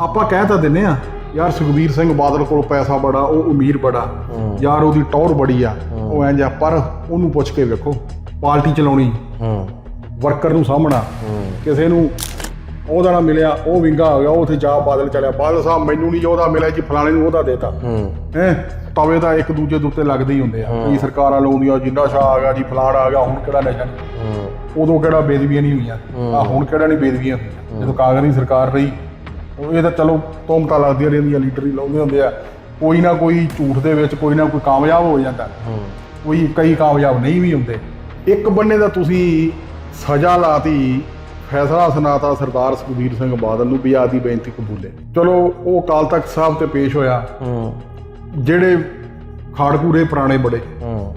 ਆਪਾਂ ਕਹਿ ਤਾਂ ਦਿੰਨੇ ਆ ਯਾਰ ਸੁਖਬੀਰ ਸਿੰਘ ਬਾਦਲ ਕੋਲ ਪੈਸਾ ਬੜਾ ਉਹ ਅਮੀਰ ਬੜਾ ਯਾਰ ਉਹਦੀ ਟੌਰ ਬੜੀ ਆ ਉਹ ਇੰਜ ਆ ਪਰ ਉਹਨੂੰ ਪੁੱਛ ਕੇ ਵੇਖੋ ਪਾਰਟੀ ਚਲਾਉਣੀ ਹੂੰ। ਵਰਕਰ ਨੂੰ ਸਾਹਮਣਾ ਕਿਸੇ ਨੂੰ ਉਹਦਾ ਨਾ ਮਿਲਿਆ ਉਹ ਵਿੰਗਾ ਹੋ ਗਿਆ ਉਹ ਉੱਥੇ ਜਾ ਬਾਦਲ ਚਲਿਆ ਬਾਦਲ ਸਾਹਿਬ ਮੈਨੂੰ ਨਹੀਂ ਉਹਦਾ ਮਿਲਿਆ ਜੀ ਫਲਾਣੇ ਨੂੰ ਉਹਦਾ ਦੇਤਾ। ਹੂੰ। ਤਵੇ ਤਾਂ ਇੱਕ ਦੂਜੇ ਦੇ ਉੱਤੇ ਲੱਗਦੇ ਹੀ ਹੁੰਦੇ ਆ ਕਈ ਸਰਕਾਰਾਂ ਲਾਉਂਦੀਆਂ ਜਿੰਨਾ ਸ਼ਾ ਆ ਗਿਆ ਜੀ ਫਲਾਣ ਆ ਗਿਆ ਹੁਣ ਕਿਹੜਾ ਨਸ਼ਾ ਉਦੋਂ ਕਿਹੜਾ ਬੇਦਬੀਆਂ ਨਹੀਂ ਹੋਈਆਂ। ਆ ਹੁਣ ਕਿਹੜਾ ਨਹੀਂ ਬੇਦਬੀਆਂ ਜਦੋਂ ਕਾਂਗਰਸੀ ਸਰਕਾਰ ਰਹੀ ਇਹ ਤਾਂ ਚਲੋ ਤੋਮਤਾ ਲੱਗਦੀਆਂ ਰਹਿੰਦੀਆਂ ਲੀਡਰ ਹੀ ਲਾਉਂਦੇ ਹੁੰਦੇ ਆ। ਕੋਈ ਨਾ ਕੋਈ ਝੂਠ ਦੇ ਵਿੱਚ ਕੋਈ ਨਾ ਕੋਈ ਕਾਮਯਾਬ ਹੋ ਜਾਂਦਾ। ਕੋਈ ਕਈ ਕਾਮਯਾਬ ਨਹੀਂ ਵੀ ਹੁੰਦੇ। ਇੱਕ ਬੰਨੇ ਦਾ ਤੁਸੀਂ ਸਜ਼ਾ ਲਾਤੀ ਫੈਸਲਾ ਸੁਣਾਤਾ ਸਰਦਾਰ ਸੁਖਬੀਰ ਸਿੰਘ ਬਾਦਲ ਨੂੰ ਵੀ ਆਦੀ ਬੇਨਤੀ ਕਬੂਲੇ ਚਲੋ ਉਹ ਕਾਲ ਤਖਤ ਸਾਹਿਬ ਤੇ ਪੇਸ਼ ਹੋਇਆ। ਹੂੰ। ਜਿਹੜੇ ਖਾੜਕੂੜੇ ਪੁਰਾਣੇ ਬੜੇ। ਹੂੰ।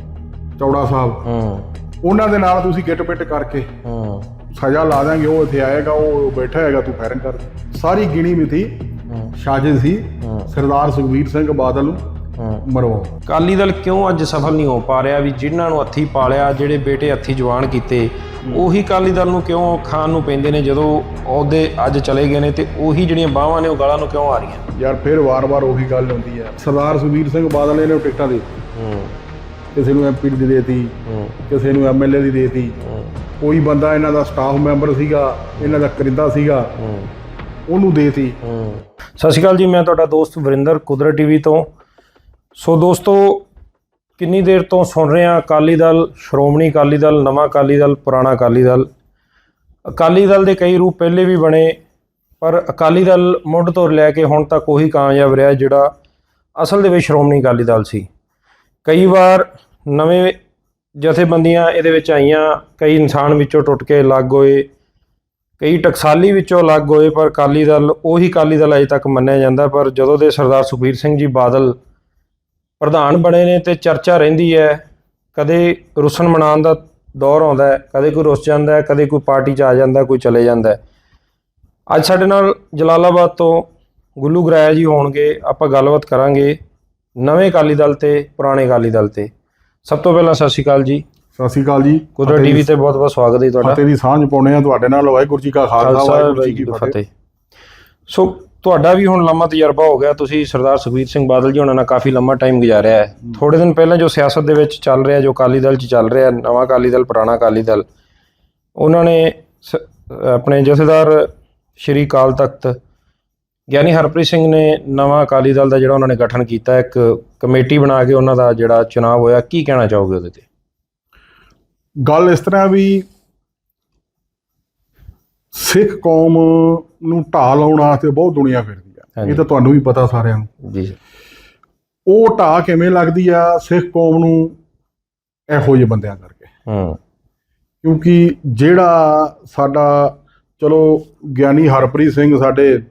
ਚੌੜਾ ਸਾਹਿਬ। ਹੂੰ। ਉਹਨਾਂ ਦੇ ਨਾਲ ਤੁਸੀਂ ਗਿੱਟ ਪਿੱਟ ਕਰਕੇ ਹੂੰ। ਸਜ਼ਾ ਲਾ ਦਾਂਗੇ ਉਹ ਇੱਥੇ ਆਏਗਾ ਉਹ ਬੈਠਾ ਹੈਗਾ ਤੂੰ ਫੈਰਨ ਕਰ। ਸਾਰੀ ਗਿਣੀ ਹੂੰ। ਸਾਜ਼ਿਸ਼ ਸੀ। ਸਰਦਾਰ ਸੁਖਬੀਰ ਸਿੰਘ ਬਾਦਲ ਨੂੰ ਹੂੰ। ਮਰਵਾਉਣ। ਅਕਾਲੀ ਦਲ ਕਿਉਂ ਅੱਜ ਸਫਲ ਨਹੀਂ ਹੋ ਪਾ ਰਿਹਾ ਵੀ ਜਿਨ੍ਹਾਂ ਨੂੰ ਹੱਥੀ ਪਾਲਿਆ ਜਿਹੜੇ ਬੇਟੇ ਹੱਥੀ ਜਵਾਨ ਕੀਤੇ ਉਹੀ ਅਕਾਲੀ ਦਲ ਨੂੰ ਕਿਉਂ ਖਾਣ ਨੂੰ ਪੈਂਦੇ ਨੇ ਜਦੋਂ ਉਹਦੇ ਅੱਜ ਚਲੇ ਗਏ ਨੇ ਤੇ ਉਹੀ ਜਿਹੜੀਆਂ ਬਾਹਾਂ ਨੇ ਉਹ ਗਾਲਾਂ ਨੂੰ ਕਿਉਂ ਆ ਰਹੀਆਂ? ਯਾਰ ਫਿਰ ਵਾਰ-ਵਾਰ ਉਹੀ ਗੱਲ ਹੁੰਦੀ ਹੈ। ਸਰਦਾਰ ਸੁਖਬੀਰ ਸਿੰਘ ਬਾਦਲ ਨੇ ਟਿਕਟਾਂ ਦੇ ਕਿਸੇ ਨੂੰ ਐਮਪੀ ਦੀ ਦੇਤੀ ਕਿਸੇ ਨੂੰ ਐਮਐਲਏ ਦੀ ਦੇਤੀ। ਕੋਈ ਬੰਦਾ ਇਹਨਾਂ ਦਾ ਸਟਾਫ ਮੈਂਬਰ ਸੀਗਾ, ਇਹਨਾਂ ਦਾ ਕਰਿੰਦਾ ਸੀਗਾ, ਉਹਨੂੰ ਦੇਤੀ ਹੂੰ ਸਤਿ ਸ਼੍ਰੀ ਅਕਾਲ ਜੀ, ਮੈਂ ਤੁਹਾਡਾ ਦੋਸਤ ਵਰਿੰਦਰ ਕੁਦਰਤ ਟੀਵੀ ਤੋਂ। ਸੋ ਦੋਸਤੋ, ਕਿੰਨੀ ਦੇਰ ਤੋਂ ਸੁਣ ਰਹੇ ਹਾਂ ਅਕਾਲੀ ਦਲ, ਸ਼੍ਰੋਮਣੀ ਅਕਾਲੀ ਦਲ, ਨਵਾਂ ਅਕਾਲੀ ਦਲ, ਪੁਰਾਣਾ ਅਕਾਲੀ ਦਲ। ਅਕਾਲੀ ਦਲ ਦੇ ਕਈ ਰੂਪ ਪਹਿਲੇ ਵੀ ਬਣੇ, ਪਰ ਅਕਾਲੀ ਦਲ ਮੁੱਢ ਤੋਂ ਲੈ ਕੇ ਹੁਣ ਤੱਕ ਉਹੀ ਕਾਮਯਾਬ ਰਿਹਾ ਜਿਹੜਾ ਅਸਲ ਦੇ ਵਿੱਚ ਸ਼੍ਰੋਮਣੀ ਅਕਾਲੀ ਦਲ ਸੀ। ਕਈ ਵਾਰ ਨਵੇਂ ਜਥੇਬੰਦੀਆਂ ਇਹਦੇ ਵਿੱਚ ਆਈਆਂ, ਕਈ ਇਨਸਾਨ ਵਿੱਚੋਂ ਟੁੱਟ ਕੇ ਅਲੱਗ ਹੋਏ, ਕਈ ਟਕਸਾਲੀ ਵਿੱਚੋਂ ਅਲੱਗ ਹੋਏ, ਪਰ ਅਕਾਲੀ ਦਲ ਉਹੀ ਅਕਾਲੀ ਦਲ ਅਜੇ ਤੱਕ ਮੰਨਿਆ ਜਾਂਦਾ, ਪਰ ਜਦੋਂ ਦੇ ਸਰਦਾਰ ਸੁਖਬੀਰ ਸਿੰਘ ਜੀ ਬਾਦਲ ਪ੍ਰਧਾਨ ਬਣੇ ਨੇ ਤੇ ਚਰਚਾ ਰਹਿੰਦੀ ਹੈ, ਕਦੇ ਰੁਸਨ ਮਨਾਉਣ ਦਾ ਦੌਰ ਆਉਂਦਾ ਹੈ, ਕਦੇ ਕੋਈ ਰੁੱਸ ਜਾਂਦਾ ਹੈ, ਕਦੇ ਕੋਈ ਪਾਰਟੀ 'ਚ ਆ ਜਾਂਦਾ ਕੋਈ ਚਲੇ ਜਾਂਦਾ ਅੱਜ ਸਾਡੇ ਨਾਲ ਜਲਾਲਾਬਾਦ ਤੋਂ ਗੁੱਲੂ ਗਰਾਇਆ ਜੀ ਹੋਣਗੇ, ਆਪਾਂ ਗੱਲਬਾਤ ਕਰਾਂਗੇ ਨਵੇਂ ਅਕਾਲੀ ਦਲ ਤੇ, ਪੁਰਾਣੇ ਅਕਾਲੀ ਦਲ ਤੇ। ਸਭ ਤੋਂ ਪਹਿਲਾਂ ਸਤਿ ਸ਼੍ਰੀ ਅਕਾਲ ਜੀ। ਸਤਿ ਸ਼੍ਰੀ ਅਕਾਲ ਜੀ। ਕੁਦਰਤ ਟੀਵੀ ਤੇ ਬਹੁਤ-ਬਹੁਤ ਸਵਾਗਤ ਹੈ ਤੁਹਾਡਾ। ਫਤਿਹ ਦੀ ਸਾਂਝ ਪਾਉਣੇ ਆ ਤੁਹਾਡੇ ਨਾਲ। ਵਾਹਿਗੁਰੂ ਜੀ ਕਾ ਖਾਲਸਾ ਵਾਹਿਗੁਰੂ ਜੀ ਕੀ ਫਤਿਹ। ਸੋ ਤੁਹਾਡਾ ਵੀ ਹੁਣ ਲੰਮਾ ਤਜਰਬਾ ਹੋ ਗਿਆ। ਤੁਸੀਂ ਸਰਦਾਰ ਸੁਖਬੀਰ ਸਿੰਘ ਬਾਦਲ ਜੀ ਉਹਨਾਂ ਨਾਲ ਕਾਫੀ ਲੰਮਾ ਟਾਈਮ ਗੁਜ਼ਾਰਿਆ ਹੈ। ਥੋੜੇ ਦਿਨ ਪਹਿਲਾਂ ਜੋ ਸਿਆਸਤ ਦੇ ਵਿੱਚ ਚੱਲ ਰਿਹਾ ਜੋ ਅਕਾਲੀ ਦਲ 'ਚ ਚੱਲ ਰਿਹਾ ਨਵਾਂ ਅਕਾਲੀ ਦਲ ਪੁਰਾਣਾ ਅਕਾਲੀ ਦਲ ਉਹਨਾਂ ਨੇ ਆਪਣੇ ਜਥੇਦਾਰ ਸ਼੍ਰੀ ਅਕਾਲ ਤਖਤ ਗਿਆਨੀ ਹਰਪ੍ਰੀਤ ਸਿੰਘ ਨੇ ਨਵਾਂ ਅਕਾਲੀ ਦਲ ਦਾ ਜਿਹੜਾ ਉਹਨਾਂ ਨੇ ਗਠਨ ਕੀਤਾ ਇੱਕ ਕਮੇਟੀ ਬਣਾ ਕੇ ਉਹਨਾਂ ਦਾ ਜਿਹੜਾ ਚੁਣਾਵ ਹੋਇਆ ਕੀ ਕਹਿਣਾ ਚਾਹੋਗੇ ਉਹਦੇ ਤੇ? ਗੱਲ ਇਸ ਤਰ੍ਹਾਂ ਵੀ ਸਿੱਖ ਕੌਮ ਨੂੰ ਢਾਹ ਲਾਉਣ ਵਾਸਤੇ ਬਹੁਤ ਦੁਨੀਆ ਫਿਰਦੀ ਆ। ਇਹ ਤਾਂ ਤੁਹਾਨੂੰ ਵੀ ਪਤਾ ਸਾਰਿਆਂ ਨੂੰ। ਜੀ। ਉਹ ਢਾਹ ਕਿਵੇਂ ਲੱਗਦੀ ਆ ਸਿੱਖ ਕੌਮ ਨੂੰ ਇਹੋ ਜਿਹੇ ਬੰਦਿਆਂ ਕਰਕੇ। ਹੂੰ। ਕਿਉਂਕਿ ਜਿਹੜਾ ਸਾਡਾ ਚਲੋ ਗਿਆਨੀ ਹਰਪ੍ਰੀਤ ਸਿੰਘ ਸਾਡੇ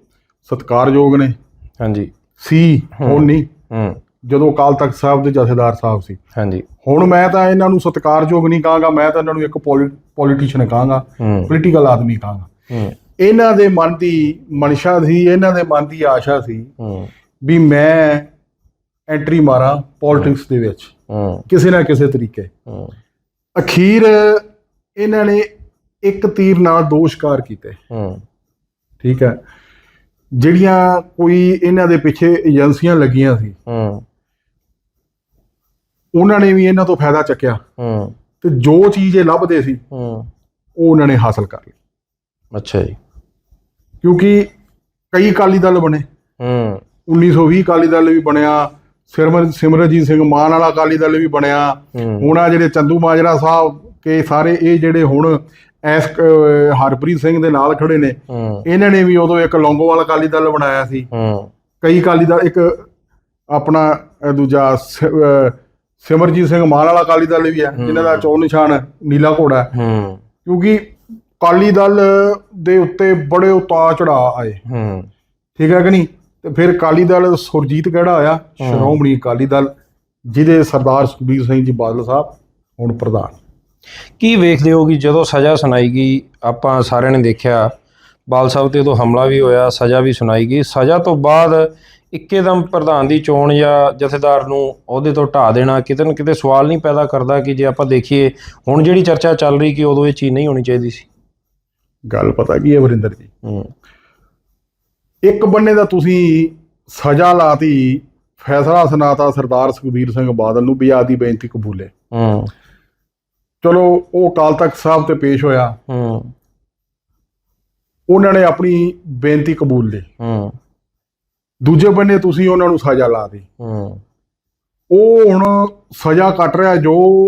ਸਤਿਕਾਰਯੋਗ ਨੇ। ਹਾਂਜੀ। ਸੀ ਹੁਣ ਨਹੀਂ। ਹੂੰ। ਜਦੋਂ ਅਕਾਲ ਤਖਤ ਸਾਹਿਬ ਦੇ ਜਥੇਦਾਰ ਸਾਹਿਬ ਸੀ। ਹਾਂਜੀ। ਹੁਣ ਮੈਂ ਤਾਂ ਇਹਨਾਂ ਨੂੰ ਸਤਿਕਾਰਯੋਗ ਨਹੀਂ ਕਹਾਂਗਾ ਮੈਂ ਤਾਂ ਇਹਨਾਂ ਨੂੰ ਇੱਕ ਪੋਲੀਟੀਸ਼ੀਅਨ ਕਹਾਂਗਾ ਪੋਲੀਟੀਕਲ ਆਦਮੀ ਕਹਾਂਗਾ। ਇਹਨਾਂ ਦੇ ਮਨ ਦੀ ਮਨਸ਼ਾ ਸੀ ਇਹਨਾਂ ਦੇ ਮਨ ਦੀ ਆਸ਼ਾ ਸੀ ਵੀ ਮੈਂ ਐਂਟਰੀ ਮਾਰਾਂ ਪੋਲਿਟਿਕਸ ਦੇ ਵਿੱਚ। ਕਿਸੇ ਨਾ ਕਿਸੇ ਤਰੀਕੇ। ਅਖੀਰ ਇਹਨਾਂ ਨੇ ਇੱਕ ਤੀਰ ਨਾਲ ਦੋ ਸ਼ਿਕਾਰ ਕੀਤੇ ਠੀਕ ਹੈ। ਜਿਹੜੀਆਂ ਕੋਈ ਇਹਨਾਂ ਦੇ ਪਿੱਛੇ ਏਜੰਸੀਆਂ ਲੱਗੀਆਂ ਸੀ ਹੂੰ। ਉਹਨਾਂ ਨੇ ਵੀ ਇਹਨਾਂ ਤੋਂ ਫਾਇਦਾ ਚੱਕਿਆ। ਹੂੰ। ਤੇ ਜੋ ਚੀਜ਼ ਇਹ ਲੱਭਦੇ ਸੀ ਹੂੰ। ਉਹ ਉਹਨਾਂ ਨੇ ਹਾਸਲ ਕਰ ਲਈ। ਅੱਛਾ ਜੀ। ਕਿਉਂਕਿ ਕਈ ਅਕਾਲੀ ਦਲ ਬਣੇ। ਹੂੰ। 1920 ਅਕਾਲੀ ਦਲ ਵੀ ਬਣਿਆ ਸਿਮਰ ਸਿਮਰਜੀਤ ਸਿੰਘ ਮਾਨ ਵਾਲਾ ਅਕਾਲੀ ਦਲ ਵੀ ਬਣਿਆ। ਹੁਣ ਆ ਜਿਹੜੇ ਚੰਦੂ ਮਾਜਰਾ ਸਾਹਿਬ ਕੇ ਸਾਰੇ ਇਹ ਜਿਹੜੇ ਹੁਣ ਐਸ ਹਰਪ੍ਰੀਤ ਸਿੰਘ ਦੇ ਨਾਲ ਖੜੇ ਨੇ। ਇਹਨਾਂ ਨੇ ਵੀ ਉਦੋਂ ਇੱਕ ਲੌਂਗੋਵਾਲ ਅਕਾਲੀ ਦਲ ਬਣਾਇਆ ਸੀ। ਕਈ ਅਕਾਲੀ ਦਲ ਇੱਕ ਆਪਣਾ ਦੂਜਾ ਸਿਮਰਜੀਤ ਸਿੰਘ ਮਾਨ ਵਾਲਾ ਅਕਾਲੀ ਦਲ ਵੀ ਹੈ ਜਿਨ੍ਹਾਂ ਦਾ ਚੋਣ ਨਿਸ਼ਾਨ ਨੀਲਾ ਘੋੜਾ ਕਿਉਂਕਿ ਅਕਾਲੀ ਦਲ ਦੇ ਉੱਤੇ ਬੜੇ ਉਤਾਰ ਚੜਾ ਆਏ। ਠੀਕ ਹੈ ਕਿ ਨਹੀਂ? ਤੇ ਫਿਰ ਅਕਾਲੀ ਦਲ ਸੁਰਜੀਤ ਕਿਹੜਾ ਆਇਆ ਸ਼੍ਰੋਮਣੀ ਅਕਾਲੀ ਦਲ ਜਿਹਦੇ ਸਰਦਾਰ ਸੁਖਬੀਰ ਸਿੰਘ ਜੀ ਬਾਦਲ ਸਾਹਿਬ ਹੁਣ ਪ੍ਰਧਾਨ। ਕੀ ਵੇਖਦੇ ਹੋ ਕਿ ਜਦੋਂ ਸਜ਼ਾ ਸੁਣਾਈ ਗਈ ਆਪਾਂ ਸਾਰਿਆਂ ਨੇ ਦੇਖਿਆ ਬਾਲ ਸਾਹਿਬ ਤੇ ਉਦੋਂ ਹਮਲਾ ਵੀ ਹੋਇਆ ਸਜ਼ਾ ਵੀ ਸੁਣਾਈ ਗਈ। ਸਜ਼ਾ ਤੋਂ ਬਾਅਦ ਇੱਕੇਦਮ ਪ੍ਰਧਾਨ ਦੀ ਚੋਣ ਜਾਂ ਜਥੇਦਾਰ ਨੂੰ ਅਹੁਦੇ ਤੋਂ ਢਾ ਦੇਣਾ ਕਿਤੇ ਨਾ ਕਿਤੇ ਸਵਾਲ ਨਹੀਂ ਪੈਦਾ ਕਰਦਾ ਕਿ ਜੇ ਆਪਾਂ ਦੇਖੀਏ ਹੁਣ ਜਿਹੜੀ ਚਰਚਾ ਚੱਲ ਰਹੀ ਕਿ ਉਦੋਂ ਇਹ ਚੀਜ਼ ਨਹੀਂ ਹੋਣੀ ਚਾਹੀਦੀ ਸੀ। ਗੱਲ ਪਤਾ ਕੀ ਹੈ ਵਰਿੰਦਰ ਜੀ? ਇੱਕ ਬੰਨੇ ਦਾ ਤੁਸੀਂ ਸਜ਼ਾ ਲਾਤੀ ਫੈਸਲਾ ਸੁਣਾਤਾ ਸਰਦਾਰ ਸੁਖਬੀਰ ਸਿੰਘ ਬਾਦਲ ਨੂੰ ਵੀ ਆਦੀ ਬੇਨਤੀ ਕਬੂਲੇ। ਹੂੰ। ਚਲੋ ਉਹ ਕਾਲ ਤਖਤ ਸਾਹਿਬ ਤੇ ਪੇਸ਼ ਹੋਇਆ। ਹੂੰ। ਉਹਨਾਂ ਨੇ ਆਪਣੀ ਬੇਨਤੀ ਕਬੂਲ ਲਈ। ਹੂੰ। ਦੂਜੇ ਬੰਨੇ ਤੁਸੀਂ ਉਹਨਾਂ ਨੂੰ ਸਜ਼ਾ ਲਾ ਦਿੱਤੀ। ਹੂੰ। ਉਹ ਹੁਣ ਸਜ਼ਾ ਕੱਟ ਰਿਹਾ ਜੋ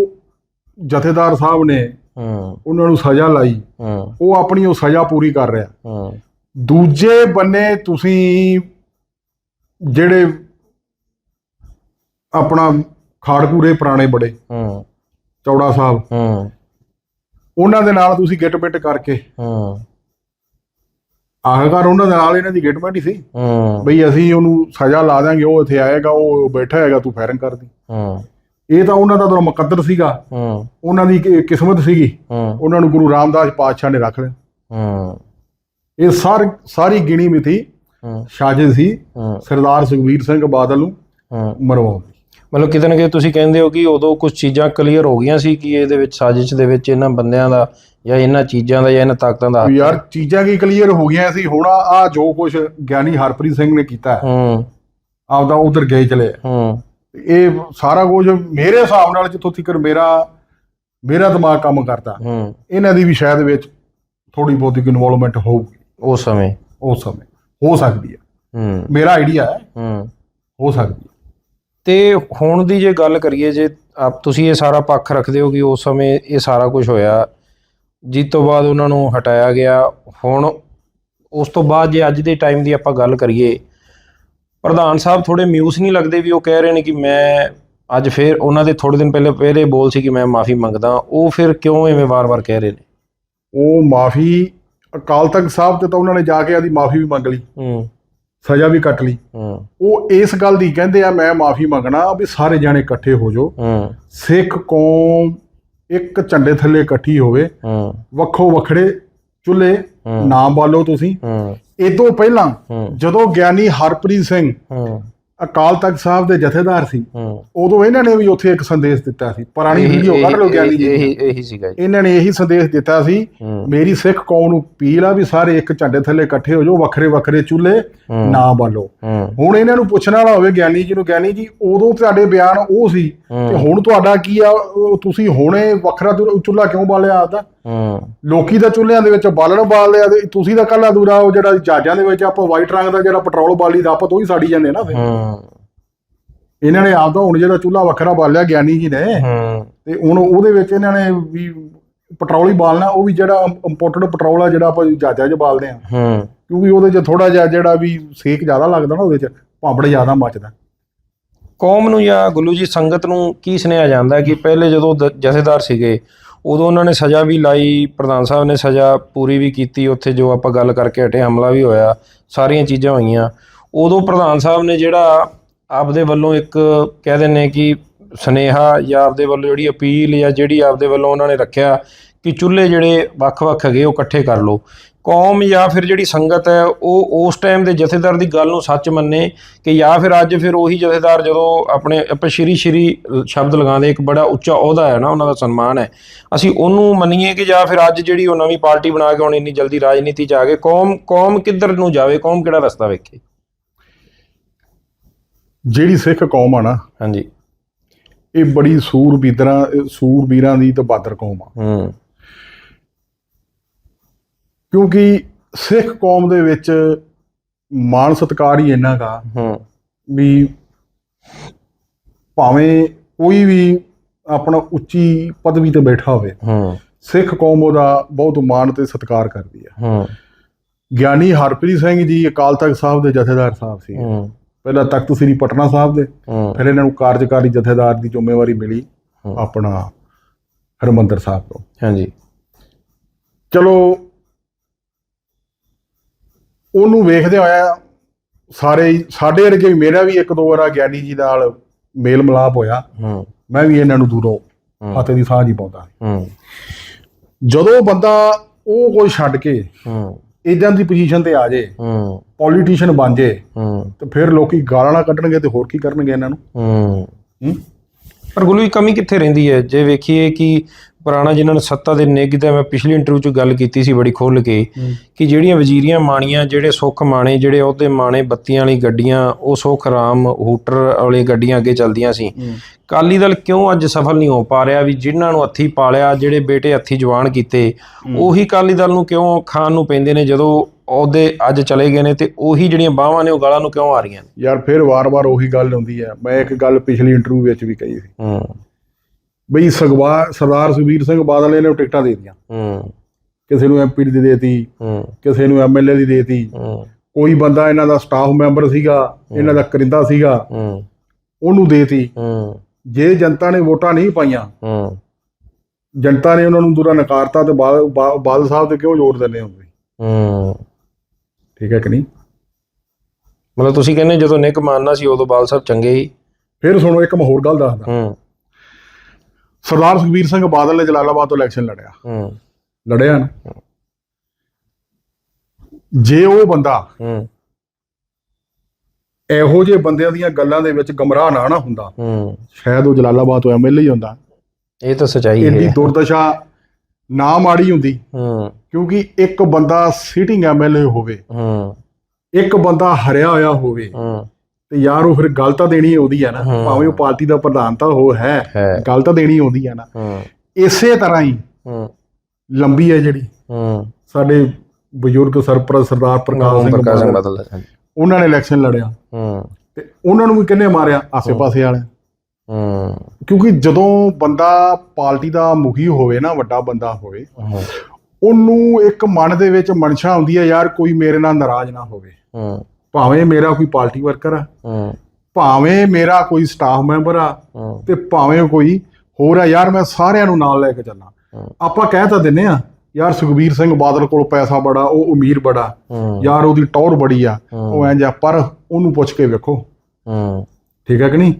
ਜਥੇਦਾਰ ਸਾਹਿਬ ਨੇ ਹੂੰ। ਉਹਨਾਂ ਨੂੰ ਸਜ਼ਾ ਲਾਈ। ਹੂੰ। ਉਹ ਆਪਣੀ ਉਹ ਸਜ਼ਾ ਪੂਰੀ ਕਰ ਰਿਹਾ। ਹੂੰ। ਦੂਜੇ ਬੰਨੇ ਤੁਸੀਂ ਜਿਹੜੇ ਆਪਣਾ ਖਾੜਕੂਰੇ ਪੁਰਾਣੇ ਬੜੇ ਹੂੰ। ਚੌੜਾ ਸਾਹਿਬ। ਹੂੰ। ਉਹਨਾਂ ਦੇ ਨਾਲ ਤੁਸੀਂ ਗਿੱਟ ਪਿੱਟ ਕਰਕੇ। ਹੂੰ। ਆਖਰਕਾਰ ਉਹਨਾਂ ਦੇ ਨਾਲ ਇਹਨਾਂ ਦੀ ਗਿੱਟਮੈਂਟ ਹੀ ਸੀ। ਹੂੰ। ਬਈ ਅਸੀਂ ਉਹਨੂੰ ਸਜ਼ਾ ਲਾ ਦਾਂਗੇ ਉਹ ਇੱਥੇ ਆਏਗਾ ਉਹ ਬੈਠਾ ਹੈਗਾ ਤੂੰ ਫਾਇਰਿੰਗ ਕਰਦੀ ਹੂੰ। ਇਹ ਤਾਂ ਉਹਨਾਂ ਦਾ ਤਾਂ ਮੁਕੱਦਰ ਸੀਗਾ। ਹੂੰ। ਉਹਨਾਂ ਦੀ ਕਿ- ਕਿਸਮਤ ਸੀਗੀ। ਹੂੰ। ਉਹਨਾਂ ਨੂੰ ਗੁਰੂ ਰਾਮਦਾਸ ਪਾਤਸ਼ਾਹ ਨੇ ਰੱਖ ਲਿਆ। ਹੂੰ। ਇਹ ਸਾਰ ਸਾਰੀ ਗਿਣੀ ਮਿਥੀ ਹੂੰ। ਸਾਜ਼ਿਸ਼ ਸੀ। ਹੂੰ। ਸਰਦਾਰ ਸੁਖਬੀਰ ਸਿੰਘ ਬਾਦਲ ਨੂੰ ਹੂੰ। ਮਰਵਾਉਣ ਦੀ ਮਤਲਬ ਕਿਤੇ ਨਾ ਕਿਤੇ ਤੁਸੀਂ ਕਹਿੰਦੇ ਹੋ ਕਿ ਉਦੋਂ ਕੁਝ ਚੀਜ਼ਾਂ ਕਲੀਅਰ ਹੋ ਗਈਆਂ ਸੀ ਕਿ ਇਹਦੇ ਵਿੱਚ ਸਾਜ਼ਿਸ਼ ਦੇ ਵਿੱਚ ਇਹਨਾਂ ਬੰਦਿਆਂ ਦਾ ਜਾਂ ਇਹਨਾਂ ਚੀਜ਼ਾਂ ਦਾ ਜਾਂ ਇਹਨਾਂ ਤਾਕਤਾਂ ਦਾ ਵੀ ਯਾਰ ਚੀਜ਼ਾਂ ਕੀ ਕਲੀਅਰ ਹੋ ਗਈਆਂ ਸੀ? ਹੁਣ ਆ ਜੋ ਕੁਝ ਗਿਆਨੀ ਹਰਪ੍ਰੀਤ ਸਿੰਘ ਨੇ ਕੀਤਾ ਹੈ, ਆਪਦਾ ਉਧਰ ਗਏ ਚਲੇ। ਹੂੰ। ਇਹ ਸਾਰਾ ਕੁਝ ਮੇਰੇ ਹਿਸਾਬ ਨਾਲ ਜਿੱਥੋਂ ਤੱਕ ਮੇਰਾ ਮੇਰਾ ਦਿਮਾਗ ਕੰਮ ਕਰਦਾ। ਹੂੰ। ਇਹਨਾਂ ਦੀ ਵੀ ਸ਼ਾਇਦ ਵਿੱਚ ਥੋੜੀ ਬਹੁਤੀ ਇਨਵੋਲਵਮੈਂਟ ਹੋਊਗੀ। ਉਸ ਸਮੇਂ। ਉਸ ਸਮੇਂ। ਹੋ ਸਕਦੀ ਹੈ। ਹੂੰ। ਮੇਰਾ ਆਈਡੀਆ ਹੈ। ਹੂੰ। ਹੋ ਸਕਦੀ ਹੈ। ਤੇ ਹੁਣ ਦੀ ਜੇ ਗੱਲ ਕਰੀਏ ਜੇ ਆਪ ਤੁਸੀਂ ਇਹ ਸਾਰਾ ਪੱਖ ਰੱਖਦੇ ਹੋ ਕਿ ਉਸ ਸਮੇਂ ਇਹ ਸਾਰਾ ਕੁਝ ਹੋਇਆ ਜਿਸ ਤੋਂ ਬਾਅਦ ਉਹਨਾਂ ਨੂੰ ਹਟਾਇਆ ਗਿਆ ਹੁਣ ਉਸ ਤੋਂ ਬਾਅਦ ਜੇ ਅੱਜ ਦੇ ਟਾਈਮ ਦੀ ਆਪਾਂ ਗੱਲ ਕਰੀਏ ਪ੍ਰਧਾਨ ਸਾਹਿਬ ਥੋੜੇ ਮਿਊਸ ਨਹੀਂ ਲੱਗਦੇ ਵੀ ਉਹ ਕਹਿ ਰਹੇ ਨੇ ਕਿ ਮੈਂ ਅੱਜ ਫਿਰ ਉਹਨਾਂ ਦੇ ਥੋੜੇ ਦਿਨ ਪਹਿਲੇ ਪਹਿਲੇ ਬੋਲ ਸੀ ਕਿ ਮੈਂ ਮਾਫੀ ਮੰਗਦਾ ਉਹ ਫਿਰ ਕਿਉਂ ਐਵੇਂ ਵਾਰ-ਵਾਰ ਕਹਿ ਰਹੇ ਨੇ? ਉਹ ਮਾਫੀ ਅਕਾਲ ਤਖਤ ਸਾਹਿਬ ਤੇ ਤਾਂ ਉਹਨਾਂ ਨੇ ਜਾ ਕੇ ਆਦੀ ਮਾਫੀ ਵੀ ਮੰਗ ਲਈ। ਹੂੰ। ਸਜ਼ਾ ਵੀ ਕੱਟ ਲਈ। ਹੂੰ। ਉਹ ਇਸ ਗੱਲ ਦੀ ਕਹਿੰਦੇ ਆ ਮੈਂ ਮਾਫੀ ਮੰਗਣਾ ਵੀ ਸਾਰੇ ਜਾਣੇ ਇਕੱਠੇ ਹੋ ਜਾਓ। ਹੂੰ। ਸਿੱਖ ਕੌਮ ਇੱਕ ਝੰਡੇ ਥੱਲੇ ਇਕੱਠੀ ਹੋਵੇ। ਹੂੰ। ਵੱਖੋ ਵੱਖਰੇ ਚੁੱਲ੍ਹੇ ਹੂੰ। ਨਾਮ ਬਾਲੋ ਤੁਸੀਂ। ਹੂੰ। ਇਹ ਤੋਂ ਪਹਿਲਾਂ ਜਦੋਂ ਗਿਆਨੀ ਹਰਪ੍ਰੀਤ ਸਿੰਘ ਹੂੰ। ਅਕਾਲ ਤਖਤ ਸਾਹਿਬ ਦੇ ਜਥੇਦਾਰ ਸੀ। ਉਦੋਂ ਇਹਨਾਂ ਨੇ ਵੀ ਉੱਥੇ ਇੱਕ ਸੰਦੇਸ਼ ਦਿੱਤਾ ਸੀ। ਪੁਰਾਣੀ ਵੀਡੀਓ ਕੱਢ ਲਓ ਗਿਆਨੀ ਜੀ। ਇਹੀ। ਇਹੀ ਸੀਗਾ ਜੀ। ਇਹਨਾਂ ਨੇ ਇਹੀ ਸੰਦੇਸ਼ ਦਿੱਤਾ ਸੀ ਮੇਰੀ ਸਿੱਖ ਕੌਮ ਨੂੰ ਅਪੀਲ ਆ ਵੀ ਸਾਰੇ ਇੱਕ ਝੰਡੇ ਥੱਲੇ ਇਕੱਠੇ ਹੋ ਜਾਓ ਵੱਖਰੇ ਵੱਖਰੇ ਚੁੱਲ੍ਹੇ ਹੂੰ। ਨਾ ਬਾਲੋ। ਹੁਣ ਇਹਨਾਂ ਨੂੰ ਪੁੱਛਣ ਵਾਲਾ ਹੋਵੇ ਗਿਆਨੀ ਜੀ ਨੂੰ ਗਿਆਨੀ ਜੀ ਉਦੋਂ ਤੁਹਾਡੇ ਬਿਆਨ ਉਹ ਸੀ ਤੇ ਹੁਣ ਤੁਹਾਡਾ ਕੀ ਆ? ਤੁਸੀਂ ਹੁਣੇ ਵੱਖਰਾ ਚੁੱਲ੍ਹਾ ਕਿਉਂ ਬਾਲਿਆ ਆਦਾ ਹੂੰ। ਲੋਕੀ ਦਾ ਚੁੱਲ੍ਹਿਆਂ ਦੇ ਵਿੱਚ ਬਾਲਣ ਬਾਲਦੇ ਆ ਤੇ ਤੁਸੀਂ ਤਾਂ ਕੱਲਾ ਦੂਰਾ ਉਹ ਜਿਹੜਾ ਜਹਾਜ਼ਾਂ ਦੇ ਵਿੱਚ ਆਪਾਂ ਵਾਈਟ ਰੰਗ ਦਾ ਜਿਹੜਾ ਪੈਟਰੋਲ ਬਾਲੀ ਦਾ ਆਪਾਂ ਤੋਂ ਹੀ ਸਾੜੀ ਜਾਂਦੇ ਨਾ ਫਿਰ। ਹੂੰ। ਇਹਨਾਂ ਨੇ ਆਪਦਾ ਹੁਣ ਜਿਹੜਾ ਚੁੱਲ੍ਹਾ ਵੱਖਰਾ ਬਾਲਿਆ ਗਿਆਨੀ ਜੀ ਨੇ। ਹੂੰ। ਤੇ ਹੁਣ ਉਹਦੇ ਵਿੱਚ ਇਹਨਾਂ ਨੇ ਵੀ ਪੈਟਰੋਲ ਹੀ ਬਾਲਣਾ ਉਹ ਵੀ ਜਿਹੜਾ ਇੰਪੋਰਟਡ ਪੈਟਰੋਲ ਆ ਜਿਹੜਾ ਆਪਾਂ ਜਹਾਜ਼ਾਂ 'ਚ ਬਾਲਦੇ ਆ। ਹੂੰ। ਕਿਉਂਕਿ ਉਹਦੇ 'ਚ ਥੋੜਾ ਜਿਹਾ ਜਿਹੜਾ ਵੀ ਸੇਕ ਜ਼ਿਆਦਾ ਲੱਗਦਾ ਨਾ ਉਹਦੇ 'ਚ ਭਾਂਬੜ ਜ਼ਿਆਦਾ ਮੱਚਦਾ। ਕੌਮ ਨੂੰ ਜਾਂ ਗੁੱਲੂ ਜੀ ਸੰਗਤ ਨੂੰ ਕੀ ਸੁਨੇਹਾ ਜਾਂਦਾ ਕਿ ਪਹਿਲੇ ਜਦੋਂ ਦ- ਜਥੇਦਾਰ ਸੀਗੇ ਉਦੋਂ ਉਹਨਾਂ ਨੇ ਸਜ਼ਾ ਵੀ ਲਾਈ, ਪ੍ਰਧਾਨ ਸਾਹਿਬ ਨੇ ਸਜ਼ਾ ਪੂਰੀ ਵੀ ਕੀਤੀ, ਉੱਥੇ ਜੋ ਆਪਾਂ ਗੱਲ ਕਰਕੇ ਹਟੇ, ਹਮਲਾ ਵੀ ਹੋਇਆ, ਸਾਰੀਆਂ ਚੀਜ਼ਾਂ ਹੋਈਆਂ। ਉਦੋਂ ਪ੍ਰਧਾਨ ਸਾਹਿਬ ਨੇ ਜਿਹੜਾ ਆਪਦੇ ਵੱਲੋਂ ਇੱਕ ਕਹਿ ਦਿੰਨੇ ਕਿ ਸੁਨੇਹਾ ਜਾਂ ਆਪਦੇ ਵੱਲੋਂ ਜਿਹੜੀ ਅਪੀਲ ਜਾਂ ਜਿਹੜੀ ਆਪਦੇ ਵੱਲੋਂ ਉਹਨਾਂ ਨੇ ਰੱਖਿਆ ਕਿ ਚੁੱਲ੍ਹੇ ਜਿਹੜੇ ਵੱਖ-ਵੱਖ ਹੈਗੇ ਉਹ ਇਕੱਠੇ ਕਰ ਲਓ। ਕੌਮ ਜਾਂ ਫਿਰ ਜਿਹੜੀ ਸੰਗਤ ਹੈ ਉਹ ਉਸ ਟਾਈਮ ਦੇ ਜਥੇਦਾਰ ਦੀ ਗੱਲ ਨੂੰ ਸੱਚ ਮੰਨੇ ਕਿ ਜਾਂ ਫਿਰ ਅੱਜ ਫਿਰ ਉਹੀ ਜਥੇਦਾਰ ਜਦੋਂ ਆਪਣੇ ਆਪਾਂ ਸ਼੍ਰੀ ਸ਼੍ਰੀ ਸ਼ਬਦ ਲਗਾਉਂਦੇ ਇੱਕ ਬੜਾ ਉੱਚਾ ਅਹੁਦਾ ਹੈ ਨਾ ਉਹਨਾਂ ਦਾ ਸਨਮਾਨ ਹੈ। ਅਸੀਂ ਉਹਨੂੰ ਮੰਨੀਏ ਕਿ ਜਾਂ ਫਿਰ ਅੱਜ ਜਿਹੜੀ ਉਹ ਨਵੀਂ ਪਾਰਟੀ ਬਣਾ ਕੇ ਹੁਣ ਇੰਨੀ ਜਲਦੀ ਰਾਜਨੀਤੀ 'ਚ ਆ ਗਏ ਕੌਮ ਕੌਮ ਕਿੱਧਰ ਨੂੰ ਜਾਵੇ ਕੌਮ ਕਿਹੜਾ ਰਸਤਾ ਵੇਖੇ? ਜਿਹੜੀ ਸਿੱਖ ਕੌਮ ਆ ਨਾ ਹਾਂਜੀ। ਇਹ ਬੜੀ ਸੂਰਬੀਰਾਂ ਸੂਰਬੀਰਾਂ ਦੀ ਤੇ ਬਾਦਰ ਕੌਮ ਆ। ਹੂੰ। ਕਿਉਂਕਿ ਸਿੱਖ ਕੌਮ ਦੇ ਵਿੱਚ ਮਾਣ ਸਤਿਕਾਰ ਹੀ ਇੰਨਾ ਗਾ ਹੂੰ। ਵੀ ਭਾਵੇਂ ਕੋਈ ਵੀ ਆਪਣਾ ਉੱਚੀ ਪਦਵੀ ਤੇ ਬੈਠਾ ਹੋਵੇ ਹੂੰ। ਸਿੱਖ ਕੌਮ ਉਹਦਾ ਬਹੁਤ ਮਾਣ ਤੇ ਸਤਿਕਾਰ ਕਰਦੀ ਹੈ ਹੂੰ। ਗਿਆਨੀ ਹਰਪ੍ਰੀਤ ਸਿੰਘ ਜੀ ਅਕਾਲ ਤਖਤ ਸਾਹਿਬ ਦੇ ਜਥੇਦਾਰ ਸਾਹਿਬ ਸੀ। ਹੂੰ। ਪਹਿਲਾਂ ਤਖਤ ਸ੍ਰੀ ਪਟਨਾ ਸਾਹਿਬ ਦੇ ਫਿਰ ਇਹਨਾਂ ਨੂੰ ਕਾਰਜਕਾਰੀ ਜਥੇਦਾਰ ਦੀ ਜ਼ਿੰਮੇਵਾਰੀ ਮਿਲੀ। ਆਪਣਾ ਹਰਮੰਦਰ ਸਾਹਿਬ ਤੋਂ। ਹਾਂਜੀ। ਚਲੋ ਉਹਨੂੰ ਵੇਖਦੇ ਹੋਇਆ ਸਾਰੇ ਸਾਡੇ ਵਰਗੇ ਵੀ ਮੇਰਾ ਵੀ ਇੱਕ ਦੋ ਵਾਰਾ ਗਿਆਨੀ ਜੀ ਨਾਲ ਮੇਲ ਮਿਲਾਪ ਹੋਇਆ। ਹੂੰ। ਮੈਂ ਵੀ ਇਹਨਾਂ ਨੂੰ ਦੂਰੋਂ। ਫਤਿਹ ਦੀ ਸਾਂਝ ਹੀ ਪਾਉਂਦਾ। ਹੂੰ। ਜਦੋਂ ਬੰਦਾ ਉਹ ਕੋਈ ਛੱਡ ਕੇ ਹੂੰ। ਇਦਾਂ ਦੀ ਪੋਜੀਸ਼ਨ ਤੇ ਆ ਜੇ ਹੂੰ। ਪੋਲੀਟੀਸ਼ੀਅਨ ਬਣ ਜੇ ਹੂੰ। ਤੇ ਫਿਰ ਲੋਕੀ ਗਾਲਾਂ ਨਾ ਕੱਢਣਗੇ ਤੇ ਹੋਰ ਕੀ ਕਰਨਗੇ ਇਹਨਾਂ ਨੂੰ? ਪਰ ਦੀ ਕਮੀ ਕਿੱਥੇ ਰਹਿੰਦੀ ਹੈ? ਜੇ ਵੇਖੀਏ ਕਿ ਪੁਰਾਣਾ ਜਿਨ੍ਹਾਂ ਨੇ ਸੱਤਾ ਦੇ ਨਿੱਘ ਤੇ ਮੈਂ ਪਿਛਲੀ ਇੰਟਰਵਿਊ 'ਚ ਗੱਲ ਕੀਤੀ ਸੀ ਬੜੀ ਖੁੱਲ ਕੇ ਕਿ ਜਿਹੜੀਆਂ ਵਜ਼ੀਰੀਆਂ ਮਾਣੀਆਂ ਜਿਹੜੇ ਸੁੱਖ ਮਾਣੇ ਜਿਹੜੇ ਉਹਦੇ ਮਾਣੇ ਬੱਤੀਆਂ ਵਾਲੀ ਗੱਡੀਆਂ ਉਹ ਸੁੱਖ ਰਾਮ ਹੂਟਰ ਵਾਲੀ ਗੱਡੀਆਂ ਅੱਗੇ ਚੱਲਦੀਆਂ ਸੀ। ਕਾਲੀ ਦਲ ਕਿਉਂ ਅੱਜ ਸਫਲ ਨਹੀਂ ਹੋ ਪਾ ਰਿਹਾ ਵੀ ਜਿਨ੍ਹਾਂ ਨੂੰ ਹੱਥੀ ਪਾਲਿਆ ਜਿਹੜੇ ਬੇਟੇ ਹੱਥੀ ਜਵਾਨ ਕੀਤੇ ਉਹੀ ਕਾਲੀ ਦਲ ਨੂੰ ਕਿਉਂ ਖਾਣ ਨੂੰ ਪੈਂਦੇ ਨੇ ਜਦੋਂ ਉਹਦੇ ਅੱਜ ਚਲੇ ਗਏ ਨੇ ਤੇ ਉਹੀ ਜਿਹੜੀਆਂ ਬਾਹਾਂ ਨੇ ਉਹ ਗਾਲਾਂ ਨੂੰ ਕਿਉਂ ਆ ਰਹੀਆਂ ਨੇ? ਯਾਰ ਫਿਰ ਵਾਰ-ਵਾਰ ਉਹੀ ਗੱਲ ਹੁੰਦੀ ਹੈ। ਮੈਂ ਇੱਕ ਗੱਲ ਪਿਛਲੀ ਇੰਟਰਵਿਊ ਵਿੱਚ ਵੀ ਕਹੀ ਸੀ। ਹੂੰ। ਬਈ ਸਗਵਾ ਸਰਦਾਰ ਸੁਖਬੀਰ ਸਿੰਘ ਬਾਦਲ ਨੇ ਇਹਨੂੰ ਟਿਕਟਾਂ ਦੇ ਦਿੱਤੀਆਂ। ਹੂੰ। ਕਿਸੇ ਨੂੰ ਐਮਪੀ ਦੀ ਦੇਤੀ ਹੂੰ। ਕਿਸੇ ਨੂੰ ਐਮਐਲਏ ਦੀ ਦੇਤੀ। ਹੂੰ। ਕੋਈ ਬੰਦਾ ਇਹਨਾਂ ਦਾ ਸਟਾਫ ਮੈਂਬਰ ਸੀਗਾ ਇਹਨਾਂ ਦਾ ਕਰਿੰਦਾ ਸੀਗਾ ਹੂੰ। ਉਹਨੂੰ ਦੇਤੀ। ਹੂੰ। ਜੇ ਜਨਤਾ ਨੇ ਵੋਟਾਂ ਨਹੀਂ ਪਾਈਆਂ ਹੂੰ। ਜਨਤਾ ਨੇ ਉਹਨਾਂ ਨੂੰ ਦੂਰਾ ਨਕਾਰਤਾ ਤੇ ਬਾਦਲ ਸਾਹਿਬ ਤੇ ਕਿਉਂ ਜ਼ੋਰ ਦਿੰਦੇ ਹੁੰਦੇ ਹੂੰ। ਠੀਕ ਹੈ ਕਿ ਨਹੀਂ? ਮਤਲਬ ਤੁਸੀਂ ਕਹਿੰਦੇ ਜਦੋਂ ਨਿੱਕ ਮਾਨਣਾ ਸੀ ਉਦੋਂ ਬਾਲ ਸਾਹਿਬ ਚੰਗੇ ਹੀ ਫਿਰ ਸੁਣੋ ਇੱਕ ਮੈਂ ਹੋਰ ਗੱਲ ਦੱਸਦਾ। ਹੂੰ। ਸਰਦਾਰ ਸੁਖਬੀਰ ਸਿੰਘ ਬਾਦਲ ਨੇ ਜਲਾਲਾਬਾਦ ਤੋਂ ਇਲੈਕਸ਼ਨ ਲੜਿਆ। ਹੂੰ। ਲੜਿਆ ਨਾ। ਜੇ ਉਹ ਬੰਦਾ ਹੂੰ। ਇਹੋ ਜਿਹੇ ਬੰਦਿਆਂ ਦੀਆਂ ਗੱਲਾਂ ਦੇ ਵਿੱਚ ਗਮਰਾਹ ਨਾ ਨਾ ਹੁੰਦਾ ਹੂੰ। ਸ਼ਾਇਦ ਉਹ ਜਲਾਲਾਬਾਦ ਤੋਂ ਐਮਐਲਏ ਹੀ ਹੁੰਦਾ। ਇਹ ਤਾਂ ਸਚਾਈ ਹੈ। ਦੁਰਦਸ਼ਾ ਨਾ ਮਾੜੀ ਹੁੰਦੀ ਹੂੰ। ਕਿਉਂਕਿ ਇੱਕ ਬੰਦਾ ਸਿਟਿੰਗ ਐਮਐਲਏ ਹੋਵੇ ਹੂੰ। ਇੱਕ ਬੰਦਾ ਹਰਿਆ ਹੋਇਆ ਹੋਵੇ ਹੂੰ। ਤੇ ਯਾਰ ਉਹ ਫਿਰ ਗੱਲ ਤਾਂ ਦੇਣੀ ਉਹਦੀ ਹੈ ਨਾ। ਭਾਵੇਂ ਉਹ ਪਾਰਟੀ ਦਾ ਪ੍ਰਧਾਨ ਤਾਂ ਉਹ ਹੈ ਗੱਲ ਤਾਂ ਦੇਣੀ ਉਹਦੀ ਹੈ ਨਾ। ਇਸੇ ਤਰ੍ਹਾਂ ਹੀ ਲੰਬੀ ਹੈ ਜਿਹੜੀ। ਸਾਡੇ ਬਜ਼ੁਰਗ ਸਰਪ੍ਰਸਤ ਸਰਦਾਰ ਪ੍ਰਕਾਸ਼ ਸਿੰਘ ਪ੍ਰਕਾਸ਼ ਸਿੰਘ ਬਾਦਲ ਉਹਨਾਂ ਨੇ ਇਲੈਕਸ਼ਨ ਲੜਿਆ। ਤੇ ਉਹਨਾਂ ਨੂੰ ਵੀ ਕਿੰਨੇ ਮਾਰਿਆ? ਆਸੇ-ਪਾਸੇ ਵਾਲੇ ਕਿਉਂਕਿ ਜਦੋਂ ਬੰਦਾ ਪਾਰਟੀ ਦਾ ਮੁਖੀ ਹੋਵੇ ਨਾ ਵੱਡਾ ਬੰਦਾ ਹੋਵੇ ਉਹਨੂੰ ਇੱਕ ਮਨ ਦੇ ਵਿੱਚ ਮਨਸ਼ਾ ਹੁੰਦੀ ਹੈ ਯਾਰ ਕੋਈ ਮੇਰੇ ਨਾਲ ਨਾਰਾਜ਼ ਨਾ ਹੋਵੇ। ਭਾਵੇਂ ਮੇਰਾ ਕੋਈ ਪਾਰਟੀ ਵਰਕਰ ਆ ਹੂੰ। ਭਾਵੇਂ ਮੇਰਾ ਕੋਈ ਸਟਾਫ ਮੈਂਬਰ ਆ ਹੂੰ। ਤੇ ਭਾਵੇਂ ਕੋਈ ਹੋਰ ਆ ਯਾਰ ਮੈਂ ਸਾਰਿਆਂ ਨੂੰ ਨਾਲ ਲੈ ਕੇ ਚੱਲਾਂ। ਆਪਾਂ ਕਹਿ ਤਾਂ ਦਿੰਨੇ ਆ ਯਾਰ ਸੁਖਬੀਰ ਸਿੰਘ ਬਾਦਲ ਕੋਲ ਪੈਸਾ ਬੜਾ ਉਹ ਅਮੀਰ ਬੜਾ ਹੂੰ। ਯਾਰ ਉਹਦੀ ਟੌਰ ਬੜੀ ਆ। ਉਹ ਇੰਜ ਆ ਪਰ ਉਹਨੂੰ ਪੁੱਛ ਕੇ ਵੇਖੋ। ਹੂੰ। ਠੀਕ ਹੈ ਕਿ ਨਹੀਂ?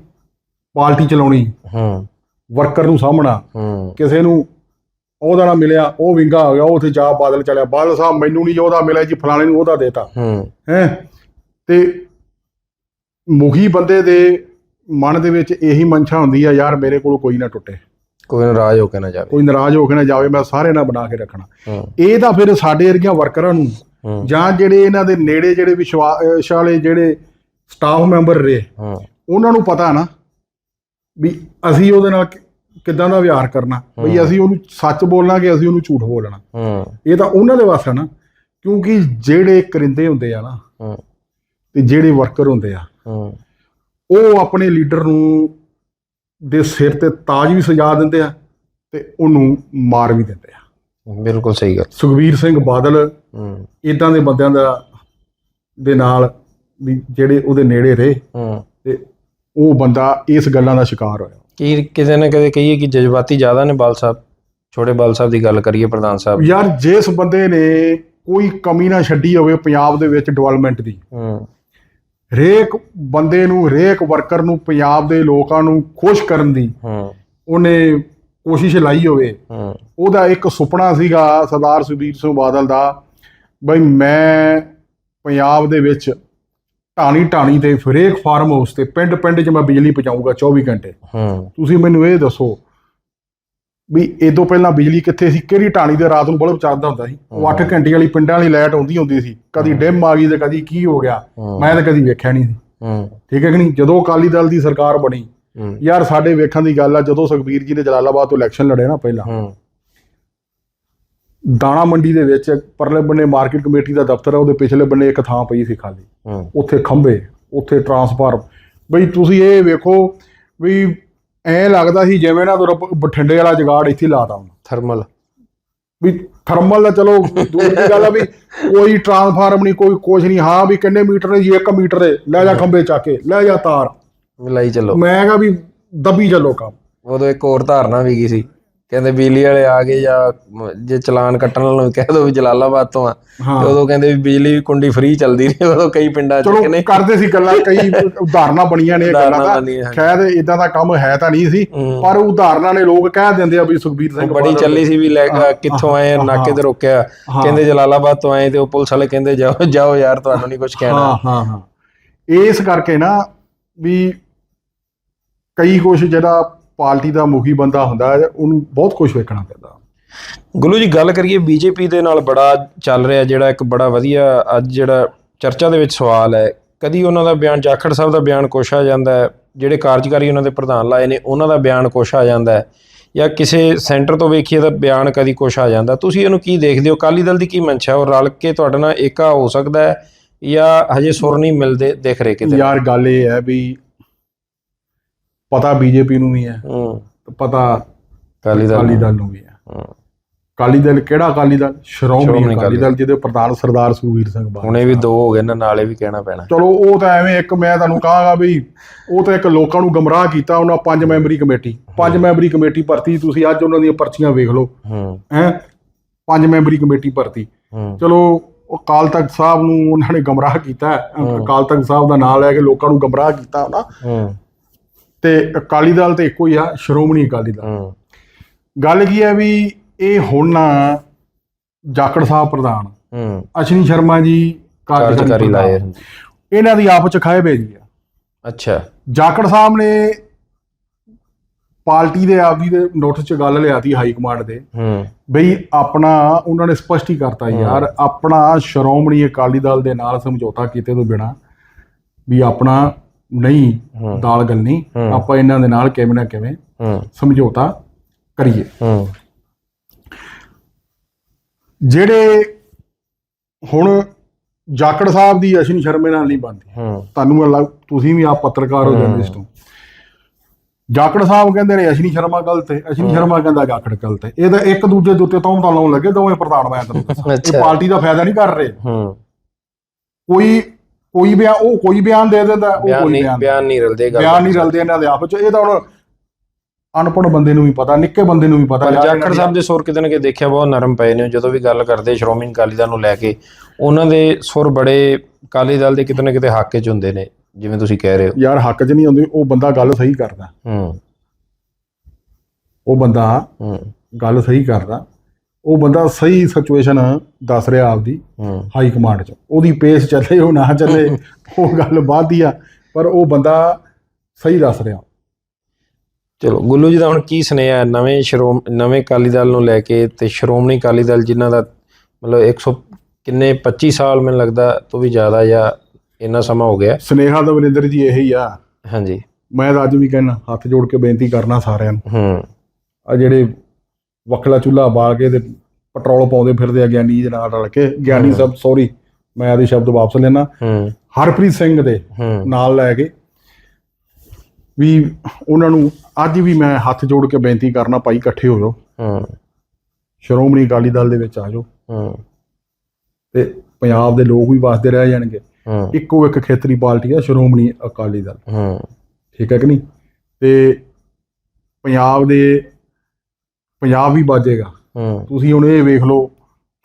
ਪਾਰਟੀ ਚਲਾਉਣੀ ਹੂੰ। ਵਰਕਰ ਨੂੰ ਸਾਹਮਣਾ। ਹੂੰ। ਕਿਸੇ ਨੂੰ ਉਹਦਾ ਨਾ ਮਿਲਿਆ ਉਹ ਵਿੰਗਾ ਹੋ ਗਿਆ ਉਹ ਉੱਥੇ ਜਾ ਬਾਦਲ ਚਲਿਆ। ਬਾਦਲ ਸਾਹਿਬ ਮੈਨੂੰ ਨਹੀਂ ਉਹਦਾ ਮਿਲਿਆ ਜੀ ਫਲਾਣੇ ਨੂੰ ਉਹਦਾ ਦੇਤਾ। ਹੂੰ। ਹੈ? ਤੇ ਮੁਖੀ ਬੰਦੇ ਦੇ ਮਨ ਦੇ ਵਿੱਚ ਇਹੀ ਮਨਸ਼ਾ ਹੁੰਦੀ ਆ ਯਾਰ ਮੇਰੇ ਕੋਲ ਕੋਈ ਨਾ ਟੁੱਟੇ। ਕੋਈ ਨਾਰਾਜ਼ ਹੋ ਕੇ ਨਾ ਜਾਵੇ। ਕੋਈ ਨਾਰਾਜ਼ ਹੋ ਕੇ ਨਾ ਜਾਵੇ ਮੈਂ ਸਾਰੇ ਨਾਲ ਬਣਾ ਕੇ ਰੱਖਣਾ। ਇਹ ਤਾਂ ਫਿਰ ਸਾਡੇ ਵਰਗੀਆਂ ਵਰਕਰਾਂ ਨੂੰ ਜਾਂ ਜਿਹੜੇ ਇਹਨਾਂ ਦੇ ਨੇੜੇ ਜਿਹੜੇ ਵਿਸ਼ਵਾਸ ਵਾਲੇ ਜਿਹੜੇ ਸਟਾਫ ਮੈਂਬਰ ਰਹੇ ਉਹਨਾਂ ਨੂੰ ਪਤਾ ਨਾ ਵੀ ਅਸੀਂ ਉਹਦੇ ਨਾਲ ਕਿੱਦਾਂ ਦਾ ਵਿਹਾਰ ਕਰਨਾ। ਬਈ ਅਸੀਂ ਉਹਨੂੰ ਸੱਚ ਬੋਲਣਾ ਕਿ ਅਸੀਂ ਉਹਨੂੰ ਝੂਠ ਬੋਲਣਾ। ਇਹ ਤਾਂ ਉਹਨਾਂ ਦੇ ਵਾਸਤੇ ਨਾ ਕਿਉਂਕਿ ਜਿਹੜੇ ਕਰਿੰਦੇ ਹੁੰਦੇ ਆ ਨਾ ਤੇ ਜਿਹੜੇ ਵਰਕਰ ਹੁੰਦੇ ਆ ਹੂੰ। ਉਹ ਆਪਣੇ ਲੀਡਰ ਨੂੰ ਦੇ ਸਿਰ ਤੇ ਤਾਜ ਵੀ ਸਜਾ ਦਿੰਦੇ ਆ ਤੇ ਉਹਨੂੰ ਮਾਰ ਵੀ ਦਿੰਦੇ ਆ। ਬਿਲਕੁਲ ਸਹੀ ਗੱਲ। ਸੁਖਬੀਰ ਸਿੰਘ ਬਾਦਲ ਹੂੰ। ਇਦਾਂ ਦੇ ਬੰਦਿਆਂ ਦਾ ਦੇ ਨਾਲ ਵੀ ਜਿਹੜੇ ਉਹਦੇ ਨੇੜੇ ਰਹੇ ਹੂੰ। ਤੇ ਉਹ ਬੰਦਾ ਇਸ ਗੱਲਾਂ ਦਾ ਸ਼ਿਕਾਰ ਹੋਇਆ। ਕੀ ਕਿਸੇ ਨੇ ਕਦੇ ਕਹੀਏ ਕਿ ਜਜ਼ਬਾਤੀ ਜ਼ਿਆਦਾ ਨੇ ਬਾਲ ਸਾਹਿਬ ਛੋਟੇ ਬਾਲ ਸਾਹਿਬ ਦੀ ਗੱਲ ਕਰੀਏ ਪ੍ਰਧਾਨ ਸਾਹਿਬ। ਯਾਰ ਜਿਸ ਬੰਦੇ ਨੇ ਕੋਈ ਕਮੀ ਨਾ ਛੱਡੀ ਹੋਵੇ ਪੰਜਾਬ ਦੇ ਵਿੱਚ ਡਿਵੈਲਪਮੈਂਟ ਦੀ। ਹੂੰ। ਹਰੇਕ ਬੰਦੇ ਨੂੰ ਹਰੇਕ ਵਰਕਰ ਨੂੰ ਪੰਜਾਬ ਦੇ ਲੋਕਾਂ ਨੂੰ ਖੁਸ਼ ਕਰਨ ਦੀ ਹੂੰ। ਉਹਨੇ ਕੋਸ਼ਿਸ਼ ਲਾਈ ਹੋਵੇ। ਹੂੰ। ਉਹਦਾ ਇੱਕ ਸੁਪਨਾ ਸੀਗਾ ਸਰਦਾਰ ਸੁਖਬੀਰ ਸਿੰਘ ਬਾਦਲ ਦਾ ਬਈ ਮੈਂ ਪੰਜਾਬ ਦੇ ਵਿੱਚ ਢਾਣੀ ਢਾਣੀ ਤੇ ਹਰੇਕ ਫਾਰਮ ਹਾਊਸ ਤੇ ਪਿੰਡ ਪਿੰਡ 'ਚ ਮੈਂ ਬਿਜਲੀ ਪਹੁੰਚਾਊਗਾ 24 ਘੰਟੇ। ਹੂੰ। ਤੁਸੀਂ ਮੈਨੂੰ ਇਹ ਦੱਸੋ ਵੀ ਇਹ ਤੋਂ ਪਹਿਲਾਂ ਬਿਜਲੀ ਕਿੱਥੇ ਸੀ? ਕਿਹੜੀ ਢਾਣੀ ਦੇ ਰਾਤ ਨੂੰ ਬਲਬ ਚੱਲਦਾ ਹੁੰਦਾ ਸੀ? ਉਹ 8 ਘੰਟੇ ਵਾਲੀ ਪਿੰਡਾਂ ਵਾਲੀ ਲਾਈਟ ਆਉਂਦੀ ਹੁੰਦੀ ਸੀ। ਕਦੀ ਡਿਮ ਆ ਗਈ ਤੇ ਕਦੀ ਕੀ ਹੋ ਗਿਆ। ਮੈਂ ਤਾਂ ਕਦੀ ਵੇਖਿਆ ਨਹੀਂ ਸੀ। ਠੀਕ ਹੈ ਕਿ ਨਹੀਂ? ਜਦੋਂ ਅਕਾਲੀ ਦਲ ਦੀ ਸਰਕਾਰ ਬਣੀ ਯਾਰ ਸਾਡੇ ਵੇਖਣ ਦੀ ਗੱਲ ਆ ਜਦੋਂ ਸੁਖਬੀਰ ਜੀ ਨੇ ਜਲਾਲਾਬਾਦ ਤੋਂ ਇਲੈਕਸ਼ਨ ਲੜੇ ਨਾ ਪਹਿਲਾਂ। ਦਾਣਾ ਮੰਡੀ ਦੇ ਵਿੱਚ ਪਰਲੇ ਬੰਨੇ ਮਾਰਕੀਟ ਕਮੇਟੀ ਦਾ ਦਫ਼ਤਰ ਹੈ ਉਹਦੇ ਪਿਛਲੇ ਬੰਨੇ ਇੱਕ ਥਾਂ ਪਈ ਸੀ ਖਾਲੀ। ਉੱਥੇ ਖੰਭੇ ਉੱਥੇ ਟਰਾਂਸਫਾਰਮ। ਬਈ ਤੁਸੀਂ ਇਹ ਵੇਖੋ ਵੀ ਐ ਲੱਗਦਾ ਸੀ ਜਿਵੇਂ ਨਾ ਤੁਰ ਬਠਿੰਡੇ ਵਾਲਾ ਜਗਾੜ ਇੱਥੇ ਲਾਤਾ ਹੁਣ। ਥਰਮਲ ਵੀ ਥਰਮਲ ਦਾ ਚਲੋ ਦੂਰ ਦੀ ਗੱਲ ਆ ਵੀ ਕੋਈ ਟਰਾਂਸਫਾਰਮ ਨਹੀਂ ਕੋਈ ਕੁਛ ਨਹੀਂ। ਹਾਂ ਵੀ ਕਿੰਨੇ ਮੀਟਰ ਨੇ ਜੀ 1 ਮੀਟਰ ਦੇ। ਲੈ ਜਾ ਖੰਭੇ ਚੱਕ ਕੇ ਲੈ ਜਾ ਤਾਰ। ਮਿਲਾਈ ਚੱਲੋ। ਮੈਂ ਕਹਾਂ ਵੀ ਦਬੀ ਚੱਲੋ ਕੰਮ। ਉਦੋਂ ਇੱਕ ਹੋਰ ਧਾਰਨਾ ਵੀ ਗਈ ਸੀ? ਕਹਿੰਦੇ ਬਿਜਲੀ ਵਾਲੇ ਆ ਗਏ ਜਾਂ ਜੇ ਚਲਾਨ ਕੱਟਣ ਵਾਲੋਂ ਕਹਿ ਦੋ ਵੀ ਜਲਾਲਾਬਾਦ ਤੋਂ ਆ ਤੇ ਉਦੋਂ ਕਹਿੰਦੇ ਵੀ ਬਿਜਲੀ ਕੁੰਡੀ ਫ੍ਰੀ ਚੱਲਦੀ ਰਹੀ ਉਦੋਂ ਕਈ ਪਿੰਡਾਂ ਚ ਚਲੋ ਕਹਿੰਦੇ ਕਰਦੇ ਸੀ ਗੱਲਾਂ ਕਈ ਉਦਾਹਰਨਾਂ ਬਣੀਆਂ ਨੇ ਇਹ ਗੱਲਾਂ ਦਾ। ਸ਼ਾਇਦ ਇਦਾਂ ਦਾ ਕੰਮ ਹੈ ਤਾਂ ਨਹੀਂ ਸੀ। ਪਰ ਉਦਾਹਰਨਾਂ ਨੇ ਲੋਕ ਕਹਿ ਦਿੰਦੇ ਆ ਵੀ ਸੁਖਬੀਰ ਸਿੰਘ ਬੜੀ ਚੱਲੀ ਸੀ ਵੀ ਲੈ ਕਿੱਥੋਂ ਆਏ ਨਾਕੇ ਤੇ ਰੋਕਿਆ। ਕਹਿੰਦੇ ਜਲਾਲਾਬਾਦ ਤੋਂ ਆਏ ਤੇ ਉਹ ਪੁਲਿਸ ਵਾਲੇ ਕਹਿੰਦੇ ਜਾਓ ਜਾਓ ਯਾਰ ਤੁਹਾਨੂੰ ਨਹੀਂ ਕੁਝ ਕਹਿਣਾ। ਹਾਂ ਹਾਂ ਹਾਂ। ਇਸ ਕਰਕੇ ਨਾ ਵੀ ਕਈ ਕੁਛ ਜਿਹੜਾ ਪਾਰਟੀ ਦਾ ਮੁਖੀ ਬੰਦਾ ਹੁੰਦਾ ਹੈ ਉਹਨੂੰ ਬਹੁਤ ਕੁਝ ਵੇਖਣਾ ਪੈਂਦਾ। ਗੁੱਲੂ ਜੀ ਗੱਲ ਕਰੀਏ ਬੀਜੇਪੀ ਦੇ ਨਾਲ ਬੜਾ ਚੱਲ ਰਿਹਾ ਜਿਹੜਾ ਇੱਕ ਬੜਾ ਵਧੀਆ ਅੱਜ ਜਿਹੜਾ ਚਰਚਾ ਦੇ ਵਿੱਚ ਸਵਾਲ ਹੈ। ਕਦੀ ਉਹਨਾਂ ਦਾ ਬਿਆਨ ਜਾਖੜ ਸਾਹਿਬ ਦਾ ਬਿਆਨ ਕੁਛ ਆ ਜਾਂਦਾ ਹੈ ਜਿਹੜੇ ਕਾਰਜਕਾਰੀ ਉਹਨਾਂ ਦੇ ਪ੍ਰਧਾਨ ਲਾਏ ਨੇ ਉਹਨਾਂ ਦਾ ਬਿਆਨ ਕੁਛ ਆ ਜਾਂਦਾ ਹੈ। ਜਾਂ ਕਿਸੇ ਸੈਂਟਰ ਤੋਂ ਵੇਖੀਏ ਤਾਂ ਬਿਆਨ ਕਦੀ ਕੁਛ ਆ ਜਾਂਦਾ। ਤੁਸੀਂ ਇਹਨੂੰ ਕੀ ਦੇਖਦੇ ਹੋ? ਅਕਾਲੀ ਦਲ ਦੀ ਕੀ ਮਨਸ਼ਾ ਉਹ ਰਲ ਕੇ ਤੁਹਾਡੇ ਨਾਲ ਏਕਾ ਹੋ ਸਕਦਾ ਹੈ ਜਾਂ ਹਜੇ ਸੁਰ ਨਹੀਂ ਮਿਲਦੇ ਦਿਖ ਰਹੇ ਕਿਤੇ? ਯਾਰ ਗੱਲ ਇਹ ਹੈ ਵੀ ਪਤਾ ਬੀਜੇਪੀ ਨੂੰ ਵੀ ਹੈ ਹੂੰ। ਤੇ ਪਤਾ ਅਕਾਲੀ ਦਲ ਅਕਾਲੀ ਦਲ ਨੂੰ ਵੀ ਹੈ। ਹੂੰ। ਅਕਾਲੀ ਦਲ ਕਿਹੜਾ ਅਕਾਲੀ ਦਲ? ਸ਼੍ਰੋਮਣੀ ਅਕਾਲੀ ਦਲ ਜਿਹਦੇ ਪ੍ਰਧਾਨ ਸਰਦਾਰ ਸੁਖਬੀਰ ਸਿੰਘ ਬਾਦਲ ਹੁਣ ਵੀ ਦੋ ਹੋ ਗਏ ਨਾ ਨਾਲੇ ਵੀ ਕਹਿਣਾ ਪੈਣਾ। ਚਲੋ ਉਹ ਤਾਂ ਐਵੇਂ ਇੱਕ ਮੈਂ ਤੁਹਾਨੂੰ ਕਹਾਂਗਾ ਵੀ ਉਹ ਤਾਂ ਇੱਕ ਲੋਕਾਂ ਨੂੰ ਗਮਰਾਹ ਕੀਤਾ ਉਹਨਾਂ ਪੰਜ ਮੈਂਬਰੀ ਕਮੇਟੀ। ਪੰਜ ਮੈਂਬਰੀ ਕਮੇਟੀ ਭਰਤੀ ਤੁਸੀਂ ਅੱਜ ਉਹਨਾਂ ਦੀਆਂ ਪਰਚੀਆਂ ਵੇਖ ਲਓ। ਹੂੰ। ਪੰਜ ਮੈਂਬਰੀ ਕਮੇਟੀ ਭਰਤੀ। ਚਲੋ ਅਕਾਲ ਤਖਤ ਸਾਹਿਬ ਨੂੰ ਉਹਨਾਂ ਨੇ ਗਮਰਾਹ ਕੀਤਾ। ਅਕਾਲ ਤਖਤ ਸਾਹਿਬ ਦਾ ਨਾਮ ਲੈ ਕੇ ਲੋਕਾਂ ਨੂੰ ਗਮਰਾਹ ਕੀਤਾ ਨਾ ਹੂੰ। ਤੇ ਅਕਾਲੀ ਦਲ ਤੇ ਇੱਕੋ ਹੀ ਆ ਸ਼੍ਰੋਮਣੀ ਅਕਾਲੀ ਦਲ। ਗੱਲ ਕੀ ਹੈ ਵੀ ਇਹ ਹੁਣ ਨਾ ਜਾਖੜ ਸਾਹਿਬ ਪ੍ਰਧਾਨ ਹੂੰ। ਅਸ਼ਨੀ ਸ਼ਰਮਾ ਜੀ ਕਾਰਜਕਾਰੀ ਲਾਏ। ਇਹਨਾਂ ਦੀ ਆਪਸ ਚ ਖਾਏ ਭੇਜੀ ਆ। ਅੱਛਾ। ਜਾਖੜ ਸਾਹਿਬ ਨੇ ਪਾਰਟੀ ਦੇ ਆਪਦੀ ਦੇ ਨੋਟਿਸ ਚ ਗੱਲ ਲਿਆਤੀ ਹਾਈ ਕਮਾਂਡ ਦੇ। ਹੂੰ। ਬਈ ਆਪਣਾ ਉਹਨਾਂ ਨੇ ਸਪਸ਼ਟ ਹੀ ਕਰਤਾ ਯਾਰ ਆਪਣਾ ਸ਼੍ਰੋਮਣੀ ਅਕਾਲੀ ਦਲ ਦੇ ਨਾਲ ਸਮਝੌਤਾ ਕੀਤੇ ਤੋਂ ਬਿਨਾ ਵੀ ਆਪਣਾ ਨਹੀਂ। ਦਾਲ ਗਲਣੀ। ਆਪਾਂ ਇਹਨਾਂ ਦੇ ਨਾਲ ਕਿਵੇਂ ਨਾ ਕਿਵੇਂ ਸਮਝੌਤਾ ਕਰੀਏ। ਜਿਹੜੇ ਹੁਣ ਜਾਕੜ ਸਾਹਿਬ ਦੀ ਅਸ਼ਨੀ ਸ਼ਰਮੇ ਨਾਲ ਨਹੀਂ ਬਣਦੀ ਹੂੰ। ਤੁਹਾਨੂੰ ਲੱਗ ਤੁਸੀਂ ਵੀ ਆਪ ਪੱਤਰਕਾਰ ਹੋ ਜਰਨਲਿਸਟ ਹੋ। ਜਾਕੜ ਸਾਹਿਬ ਕਹਿੰਦੇ ਨੇ ਅਸ਼ਨੀ ਸ਼ਰਮਾ ਗਲਤ ਹੈ ਅਸ਼ਨੀ ਸ਼ਰਮਾ ਕਹਿੰਦਾ ਜਾਕੜ ਗਲਤ ਹੈ। ਇਹ ਤਾਂ ਇੱਕ ਦੂਜੇ ਦੇ ਉੱਤੇ ਤੌਮਤਾਂ ਲਾਉਣ ਲੱਗੇ ਦੋਵੇਂ ਪ੍ਰਧਾਨ ਮੈਂ। ਅੱਛਾ। ਇਹ ਪਾਰਟੀ ਦਾ ਫਾਇਦਾ ਨਹੀਂ ਕਰ ਰਹੇ। ਕੋਈ ਕੋਈ ਬਿਆਨ ਉਹ ਕੋਈ ਬਿਆਨ ਦੇ ਦਿੰਦਾ ਉਹ ਬਿਆਨ ਕੋਈ ਨਹੀਂ ਬਿਆਨ ਬਿਆਨ ਨਹੀਂ ਰਲਦੇ ਗੱਲ ਬਿਆਨ ਨਹੀਂ ਰਲਦੇ ਇਹਨਾਂ ਦੇ ਆਪਸ ਚ। ਇਹ ਤਾਂ ਹੁਣ ਅਨਪੜ੍ਹ ਬੰਦੇ ਨੂੰ ਵੀ ਪਤਾ ਨਿੱਕੇ ਬੰਦੇ ਨੂੰ ਵੀ ਪਤਾ। ਯਾਰ ਜਾਖੜ ਸਾਹਿਬ ਦੇ ਸੁਰ ਕਿਤੇ ਨਾ ਕਿਤੇ ਦੇਖਿਆ ਬਹੁਤ ਨਰਮ ਪਏ ਨੇ ਜਦੋਂ ਵੀ ਗੱਲ ਕਰਦੇ ਸ਼੍ਰੋਮਣੀ ਅਕਾਲੀ ਦਲ ਨੂੰ ਲੈ ਕੇ ਉਹਨਾਂ ਦੇ ਸੁਰ ਬੜੇ ਅਕਾਲੀ ਦਲ ਦੇ ਕਿਤੇ ਨਾ ਕਿਤੇ ਹੱਕ 'ਚ ਹੁੰਦੇ ਨੇ ਜਿਵੇਂ ਤੁਸੀਂ ਕਹਿ ਰਹੇ ਹੋ। ਯਾਰ ਹੱਕ 'ਚ ਨਹੀਂ ਹੁੰਦੀ ਉਹ ਬੰਦਾ ਗੱਲ ਸਹੀ ਕਰਦਾ। ਹੂੰ। ਉਹ ਬੰਦਾ ਹੂੰ। ਗੱਲ ਸਹੀ ਕਰਦਾ। ਉਹ ਬੰਦਾ ਸਹੀ ਸਿਚੁਏਸ਼ਨ ਦੱਸ ਰਿਹਾ ਆਪਦੀ ਹਾਈ ਕਮਾਂਡ 'ਚ। ਉਹਦੀ ਪੇਸ ਚੱਲੇ ਉਹ ਨਾ ਚੱਲੇ ਉਹ ਗੱਲ ਬਾਦੀ ਆ ਪਰ ਉਹ ਬੰਦਾ ਸਹੀ ਦੱਸ ਰਿਹਾ। ਚਲੋ ਗੁੱਲੂ ਜੀ ਦਾ ਹੁਣ ਕੀ ਸੁਨੇਹਾ ਨਵੇਂ ਸ਼੍ਰੋਮ ਨਵੇਂ ਅਕਾਲੀ ਦਲ ਨੂੰ ਲੈ ਕੇ ਤੇ ਸ਼੍ਰੋਮਣੀ ਅਕਾਲੀ ਦਲ ਜਿਨ੍ਹਾਂ ਦਾ ਮਤਲਬ 100 ਕਿੰਨੇ 25 ਸਾਲ ਮੈਨੂੰ ਲੱਗਦਾ ਤੋਂ ਵੀ ਜ਼ਿਆਦਾ ਜਾਂ ਇੰਨਾ ਸਮਾਂ ਹੋ ਗਿਆ। ਸਨੇਹਾ ਦਾ ਵਰਿੰਦਰ ਜੀ ਇਹੀ ਆ। ਹਾਂਜੀ। ਮੈਂ ਤਾਂ ਅੱਜ ਵੀ ਕਹਿਣਾ ਹੱਥ ਜੋੜ ਕੇ ਬੇਨਤੀ ਕਰਨਾ ਸਾਰਿਆਂ ਨੂੰ। ਹੂੰ। ਆ ਜਿਹੜੇ ਵਕਲਾ ਚੁੱਲ੍ਹਾ ਬਾਲ ਕੇ ਤੇ ਪੈਟਰੋਲ ਪਾਉਂਦੇ ਫਿਰਦੇ ਆ ਗਿਆਨੀ ਦੇ ਨਾਲ ਰਲ ਕੇ। ਗਿਆਨੀ। ਸਾਹਿਬ ਸੌਰੀ ਮੈਂ ਆਦੇ ਸ਼ਬਦ ਵਾਪਸ ਲੈਣਾ ਹੂੰ। ਹਰਪ੍ਰੀਤ ਸਿੰਘ ਦੇ ਨਾਲ ਲੈ ਕੇ ਵੀ ਉਹਨਾਂ ਨੂੰ ਅੱਜ ਵੀ ਮੈਂ ਹੱਥ ਜੋੜ ਕੇ ਬੇਨਤੀ ਕਰਨਾ ਭਾਈ ਇਕੱਠੇ ਹੋ ਜਾਓ ਹੂੰ। ਸ਼੍ਰੋਮਣੀ ਅਕਾਲੀ ਦਲ ਦੇ ਵਿੱਚ ਆ ਜਾਓ। ਹੂੰ। ਤੇ ਪੰਜਾਬ ਦੇ ਲੋਕ ਵੀ ਵਸਦੇ ਰਹਿ ਜਾਣਗੇ। ਇੱਕੋ ਇੱਕ ਖੇਤਰੀ ਪਾਰਟੀ ਆ ਸ਼੍ਰੋਮਣੀ ਅਕਾਲੀ ਦਲ। ਹੂੰ। ਠੀਕ ਹੈ ਕਿ ਨਹੀਂ? ਤੇ ਪੰਜਾਬ ਦੇ ਪੰਜਾਬ ਵੀ ਬਾਜੇਗਾ ਹੂੰ। ਤੁਸੀਂ ਹੁਣ ਇਹ ਵੇਖ ਲਓ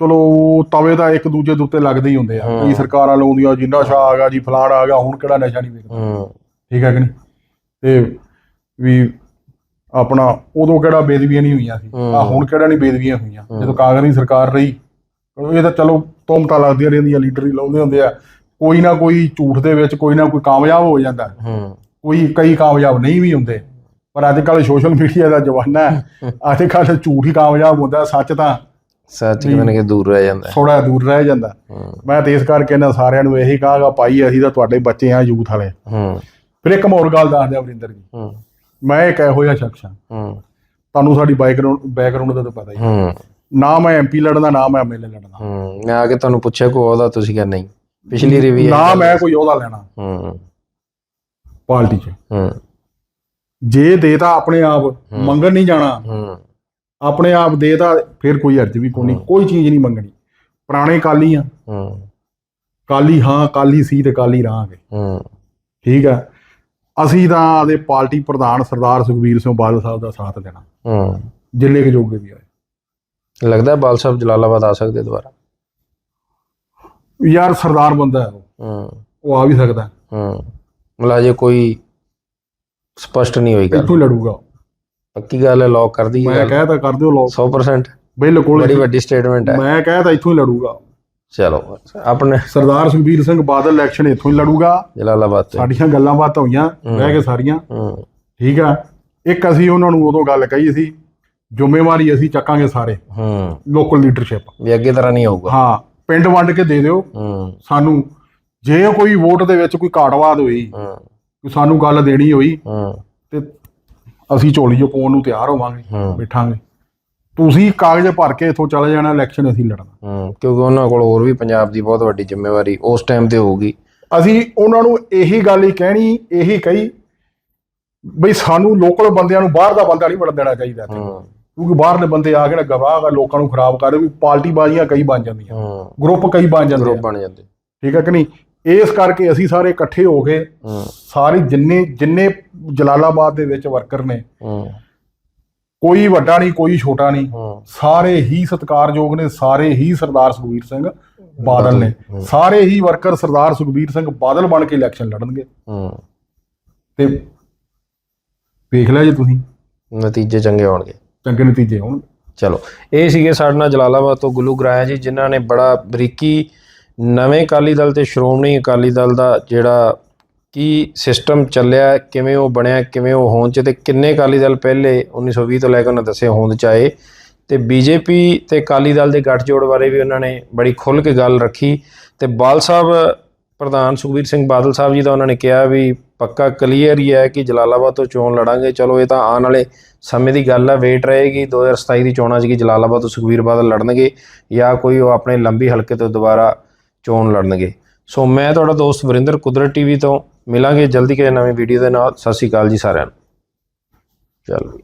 ਚਲੋ ਤਵੇ ਤਾਂ ਇੱਕ ਦੂਜੇ ਦੇ ਉੱਤੇ ਲੱਗਦੇ ਹੀ ਹੁੰਦੇ ਆ। ਕਈ ਸਰਕਾਰਾਂ ਲਾਉਂਦੀਆਂ ਜੀ ਨਸ਼ਾ ਆ ਗਿਆ ਜੀ ਫਲਾਣ ਆ ਗਿਆ ਹੁਣ ਕਿਹੜਾ ਨਸ਼ਾ ਨਹੀਂ ਵੇਖਦਾ। ਹੂੰ। ਠੀਕ ਹੈ ਕਿ ਨਹੀਂ? ਤੇ ਵੀ ਆਪਣਾ ਉਦੋਂ ਕਿਹੜਾ ਬੇਦਬੀਆਂ ਨਹੀਂ ਹੋਈਆਂ ਸੀ। ਆ ਹੁਣ ਕਿਹੜਾ ਨਹੀਂ ਬੇਦਬੀਆਂ ਹੋਈਆਂ। ਜਦੋਂ ਕਾਂਗਰਸੀ ਸਰਕਾਰ ਰਹੀ ਇਹ ਤਾਂ ਚਲੋ ਤੋਮਤਾਂ ਲੱਗਦੀਆਂ ਰਹਿੰਦੀਆਂ ਲੀਡਰ ਹੀ ਲਾਉਂਦੇ ਹੁੰਦੇ ਆ। ਕੋਈ ਨਾ ਕੋਈ ਝੂਠ ਦੇ ਵਿੱਚ ਕੋਈ ਨਾ ਕੋਈ ਕਾਮਯਾਬ ਹੋ ਜਾਂਦਾ। ਹੂੰ। ਕੋਈ ਕਈ ਕਾਮਯਾਬ ਨਹੀਂ ਵੀ ਹੁੰਦੇ। ਪਰ ਅੱਜ ਕੱਲ੍ਹ ਸੋਸ਼ਲ ਮੀਡੀਆ ਦਾ ਜ਼ਮਾਨਾ ਹੈ। ਅੱਜ ਕੱਲ੍ਹ ਝੂਠ ਹੀ ਕਾਮਯਾਬ ਹੁੰਦਾ ਸੱਚ ਤਾਂ ਸੱਚ ਨਾ ਕਿਤੇ ਦੂਰ ਰਹਿ ਜਾਂਦਾ। ਥੋੜਾ ਦੂਰ ਰਹਿ ਜਾਂਦਾ। ਮੈਂ ਤੇ ਇਸ ਕਰਕੇ ਇਹਨਾਂ ਸਾਰਿਆਂ ਨੂੰ ਇਹੀ ਕਹਾਂਗਾ ਭਾਈ ਅਸੀਂ ਤਾਂ ਤੁਹਾਡੇ ਬੱਚੇ ਆ ਯੂਥ ਵਾਲੇ। ਹੂੰ। ਫਿਰ ਇੱਕ ਹੋਰ ਗੱਲ ਦੱਸ ਦਿਆਂ ਵਰਿੰਦਰ ਜੀ। ਹੂੰ। ਮੈਂ ਇੱਕ ਇਹੋ ਜਿਹਾ ਸ਼ਖਸ ਹਾਂ। ਹੂੰ। ਤੁਹਾਨੂੰ ਸਾਡੀ ਬੈਕਗ੍ਰਾਉਂਡ ਬੈਕਗ੍ਰਾਉਂਡ ਦਾ ਤਾਂ ਪਤਾ ਹੀ ਹੈ। ਨਾ ਮੈਂ ਐਮਪੀ ਲੜਨਾ ਨਾ ਮੈਂ ਐਮਐਲਏ ਲੜਨਾ ਹੂੰ। ਮੈਂ ਆ ਕੇ ਤੁਹਾਨੂੰ ਪੁੱਛਿਆ ਕੋ ਉਹਦਾ ਤੁਸੀਂ ਕਿਹਾ ਨਹੀਂ। ਪਿਛਲੀ ਰਿਵੀ ਨਾ ਮੈਂ ਕੋਈ ਉਹਦਾ ਲੈਣਾ। ਹੂੰ। ਪਾਰਟੀ 'ਚ। ਹੂੰ। ਜੇ ਦੇਤਾ ਆਪਣੇ ਆਪ ਮੰਗਣ ਨਹੀਂ ਜਾਣਾ। ਹੂੰ। ਆਪਣੇ ਆਪ ਦੇਤਾ ਫਿਰ ਕੋਈ ਅਰਜ਼ ਵੀ ਨਹੀਂ ਕੋਈ ਚੀਜ਼ ਨਹੀਂ ਮੰਗਣੀ। ਪੁਰਾਣੇ ਕਾਲੀ ਆ। ਹੂੰ। ਕਾਲੀ ਹਾਂ ਕਾਲੀ ਸੀ ਤੇ ਕਾਲੀ ਰਹਾਂਗੇ ਹੂੰ। ਠੀਕ ਆ। ਅਸੀਂ ਤਾਂ ਆਦੇ ਪਾਰਟੀ ਪ੍ਰਧਾਨ ਸਰਦਾਰ ਸੁਖਬੀਰ ਸਿੰਘ ਬਾਦਲ ਸਾਹਿਬ ਦਾ ਸਾਥ ਦੇਣਾ। ਹੂੰ। ਜਿੰਨੇ ਕੁ ਜੋਗੇ ਵੀ ਹੋਏ ਲੱਗਦਾ ਬਾਲ ਸਾਹਿਬ ਜਲਾਲਾਬਾਦ ਆ ਸਕਦੇ ਦੁਬਾਰਾ? ਯਾਰ ਸਰਦਾਰ ਬੰਦਾ ਹੈ ਉਹ। ਆ ਵੀ ਸਕਦਾ। ਹੈ। ਮਤਲਬ ਅਜੇ ਕੋਈ ਸਪਸ਼ਟ ਨਹੀਂ ਹੋਈ ਗੱਲ। ਇੱਥੋਂ ਹੀ ਲੜੂਗਾ। ਪੱਕੀ ਗੱਲ ਹੈ ਲੌਕ ਕਰ ਮੈਂ ਗੱਲ। ਕਹਿ ਤਾਂ ਕਰ ਦਿਓ ਲੋਕ 100% ਬਿਲਕੁਲ ਬੜੀ ਵੱਡੀ ਸਟੇਟਮੈਂਟ ਹੈ। ਮੈਂ ਕਹਿ ਤਾਂ ਇੱਥੋਂ ਹੀ ਲੜੂਗਾ। ਚਲੋ ਆਪਣੇ ਸਰਦਾਰ ਸੁਖਬੀਰ ਸਿੰਘ ਬਾਦਲ ਇਲੈਕਸ਼ਨ ਇੱਥੋਂ ਹੀ ਲੜੂਗਾ। ਜਲਾਲਾਬਾਦ ਤੋਂ। ਸਾਡੀਆਂ ਗੱਲਾਂ ਬਾਤਾਂ ਹੋਈਆਂ ਬਹਿ ਕੇ ਸਾਰੀਆਂ। ਹੂੰ। ਠੀਕ ਆ। ਇੱਕ ਅਸੀਂ ਉਹਨਾਂ ਨੂੰ ਉਦੋਂ ਗੱਲ ਕਹੀ ਸੀ ਜ਼ਿੰਮੇਵਾਰੀ ਅਸੀਂ ਚੱਕਾਂਗੇ ਸਾਰੇ। ਹੂੰ। ਲੋਕਲ ਲੀਡਰਸ਼ਿਪ ਵੀ ਅੱਗੇ ਤਰ੍ਹਾਂ ਨਹੀਂ ਹੋਊਗਾ। ਹਾਂ ਪਿੰਡ ਵੰਡ ਕੇ ਦੇ ਦਿਓ। ਹੂੰ। ਸਾਨੂੰ ਜੇ ਕੋਈ ਵੋਟ ਦੇ ਵਿੱਚ ਕੋਈ ਘਾਟਵਾਦ ਹੋਈ ਹੂੰ। ਕੋਈ ਸਾਨੂੰ ਗੱਲ ਦੇਣੀ ਹੋਈ ਹੂੰ। ਤੇ ਅਸੀਂ ਝੋਲੀਓ ਪਾਉਣ ਨੂੰ ਤਿਆਰ ਹੋਵਾਂਗੇ ਬੈਠਾਂਗੇ। ਤੁਸੀਂ ਕਾਗਜ਼ ਭਰ ਕੇ ਇੱਥੋਂ ਚਲੇ ਜਾਣਾ ਇਲੈਕਸ਼ਨ ਅਸੀਂ ਲੜਨਾ। ਹੂੰ ਕਿਉਂਕਿ ਉਹਨਾਂ ਕੋਲ ਹੋਰ ਵੀ ਪੰਜਾਬ ਦੀ ਬਹੁਤ ਵੱਡੀ ਜ਼ਿੰਮੇਵਾਰੀ ਉਸ ਟਾਈਮ ਤੇ ਹੋਊਗੀ। ਅਸੀਂ ਉਹਨਾਂ ਨੂੰ ਇਹੀ ਗੱਲ ਹੀ ਕਹਿਣੀ ਇਹੀ ਕਹੀ ਬਈ ਸਾਨੂੰ ਲੋਕਲ ਬੰਦਿਆਂ ਨੂੰ ਬਾਹਰ ਦਾ ਬੰਦਾ ਨਹੀਂ ਵੜਨ ਦੇਣਾ ਚਾਹੀਦਾ ਕਿਉਂਕਿ ਬਾਹਰਲੇ ਬੰਦੇ ਆ ਕੇ ਨਾ ਗਵਾਹ ਕਰ ਲੋਕਾਂ ਨੂੰ ਖਰਾਬ ਕਰ ਵੀ ਪਾਰਟੀ ਬਾਜ਼ੀਆਂ ਕਈ ਬਣ ਜਾਂਦੀਆਂ। ਗਰੁੱਪ ਕਈ ਬਣ ਜਾਂਦੇ ਗਰੁੱਪ ਆ। ਬਣ ਜਾਂਦੇ। ਠੀਕ ਹੈ ਕਿ ਨਹੀਂ? ਇਸ ਕਰਕੇ ਅਸੀਂ ਸਾਰੇ ਇਕੱਠੇ ਹੋ ਕੇ ਸਾਰੇ ਜਿੰਨੇ ਜਿੰਨੇ ਜਲਾਲਾਬਾਦ ਦੇ ਵਿੱਚ ਵਰਕਰ ਨੇ ਕੋਈ ਵੱਡਾ ਨਹੀਂ ਕੋਈ ਛੋਟਾ ਨਹੀਂ ਸਾਰੇ ਹੀ ਸਤਿਕਾਰਯੋਗ ਨੇ ਸਾਰੇ ਹੀ ਸਰਦਾਰ ਸੁਖਬੀਰ ਸਿੰਘ ਬਾਦਲ ਨੇ। ਸਾਰੇ ਹੀ ਵਰਕਰ ਸਰਦਾਰ ਸੁਖਬੀਰ ਸਿੰਘ ਬਾਦਲ ਬਣ ਕੇ ਇਲੈਕਸ਼ਨ ਲੜਨਗੇ। ਤੇ ਵੇਖ ਲਿਆ ਜੀ ਤੁਸੀਂ। ਨਤੀਜੇ ਚੰਗੇ ਹੋਣਗੇ ਚੰਗੇ ਨਤੀਜੇ ਹੋਣਗੇ ਚਲੋ ਇਹ ਸੀਗੇ ਸਾਡੇ ਨਾਲ ਜਲਾਲਾਬਾਦ ਤੋਂ ਗੁੱਲੂ ਗਰਾਇਆ ਜੀ ਜਿਨ੍ਹਾਂ ਨੇ ਬੜਾ ਬਰੀਕੀ ਨਵੇਂ ਅਕਾਲੀ ਦਲ ਤੇ ਸ਼੍ਰੋਮਣੀ ਅਕਾਲੀ ਦਲ ਦਾ ਜਿਹੜਾ ਕੀ ਸਿਸਟਮ ਚੱਲਿਆ, ਕਿਵੇਂ ਉਹ ਬਣਿਆ, ਕਿਵੇਂ ਉਹ ਹੋਂਦ ਚ ਤੇ ਕਿੰਨੇ ਅਕਾਲੀ ਦਲ ਪਹਿਲੇ 1920 ਤੋਂ ਲੈ ਕੇ ਉਹਨਾਂ ਦੱਸੇ ਹੋਂਦ ਚ ਆਏ। ਤੇ ਬੀਜੇਪੀ ਤੇ ਅਕਾਲੀ ਦਲ ਦੇ ਗੱਠਜੋੜ ਬਾਰੇ ਵੀ ਉਹਨਾਂ ਨੇ ਬੜੀ ਖੁੱਲ੍ਹ ਕੇ ਗੱਲ ਰੱਖੀ। ਤੇ ਬਾਲ ਸਾਹਿਬ, ਪ੍ਰਧਾਨ ਸੁਖਬੀਰ ਸਿੰਘ ਬਾਦਲ ਸਾਹਿਬ ਜੀ ਦਾ ਉਹਨਾਂ ਨੇ ਕਿਹਾ ਵੀ ਪੱਕਾ ਕਲੀਅਰ ਹੀ ਹੈ ਕਿ ਜਲਾਲਾਬਾਦ ਤੋਂ ਚੋਣ ਲੜਾਂਗੇ। ਚਲੋ ਇਹ ਤਾਂ ਆਉਣ ਵਾਲੇ ਸਮੇਂ ਦੀ ਗੱਲ ਹੈ ਵੇਟ ਰਹੇਗੀ। 2027 ਦੀ ਚੋਣਾਂ 'ਚ ਕਿ ਜਲਾਲਾਬਾਦ ਤੋਂ ਸੁਖਬੀਰ ਬਾਦਲ ਲੜਨਗੇ ਜਾਂ ਕੋਈ ਉਹ ਆਪਣੇ ਲੰਬੀ ਹਲਕੇ ਤੋਂ ਦੁਬਾਰਾ ਚੋਣ ਲੜਨਗੇ। ਸੋ ਮੈਂ ਤੁਹਾਡਾ ਦੋਸਤ ਵਰਿੰਦਰ ਕੁਦਰਤ ਟੀਵੀ ਤੋਂ ਮਿਲਾਂਗੇ। ਜਲਦੀ ਕਿਸੇ ਨਵੀਂ ਵੀਡੀਓ ਦੇ ਨਾਲ। ਸਤਿ ਸ਼੍ਰੀ ਅਕਾਲ ਜੀ ਸਾਰਿਆਂ ਨੂੰ। ਚਲੋ।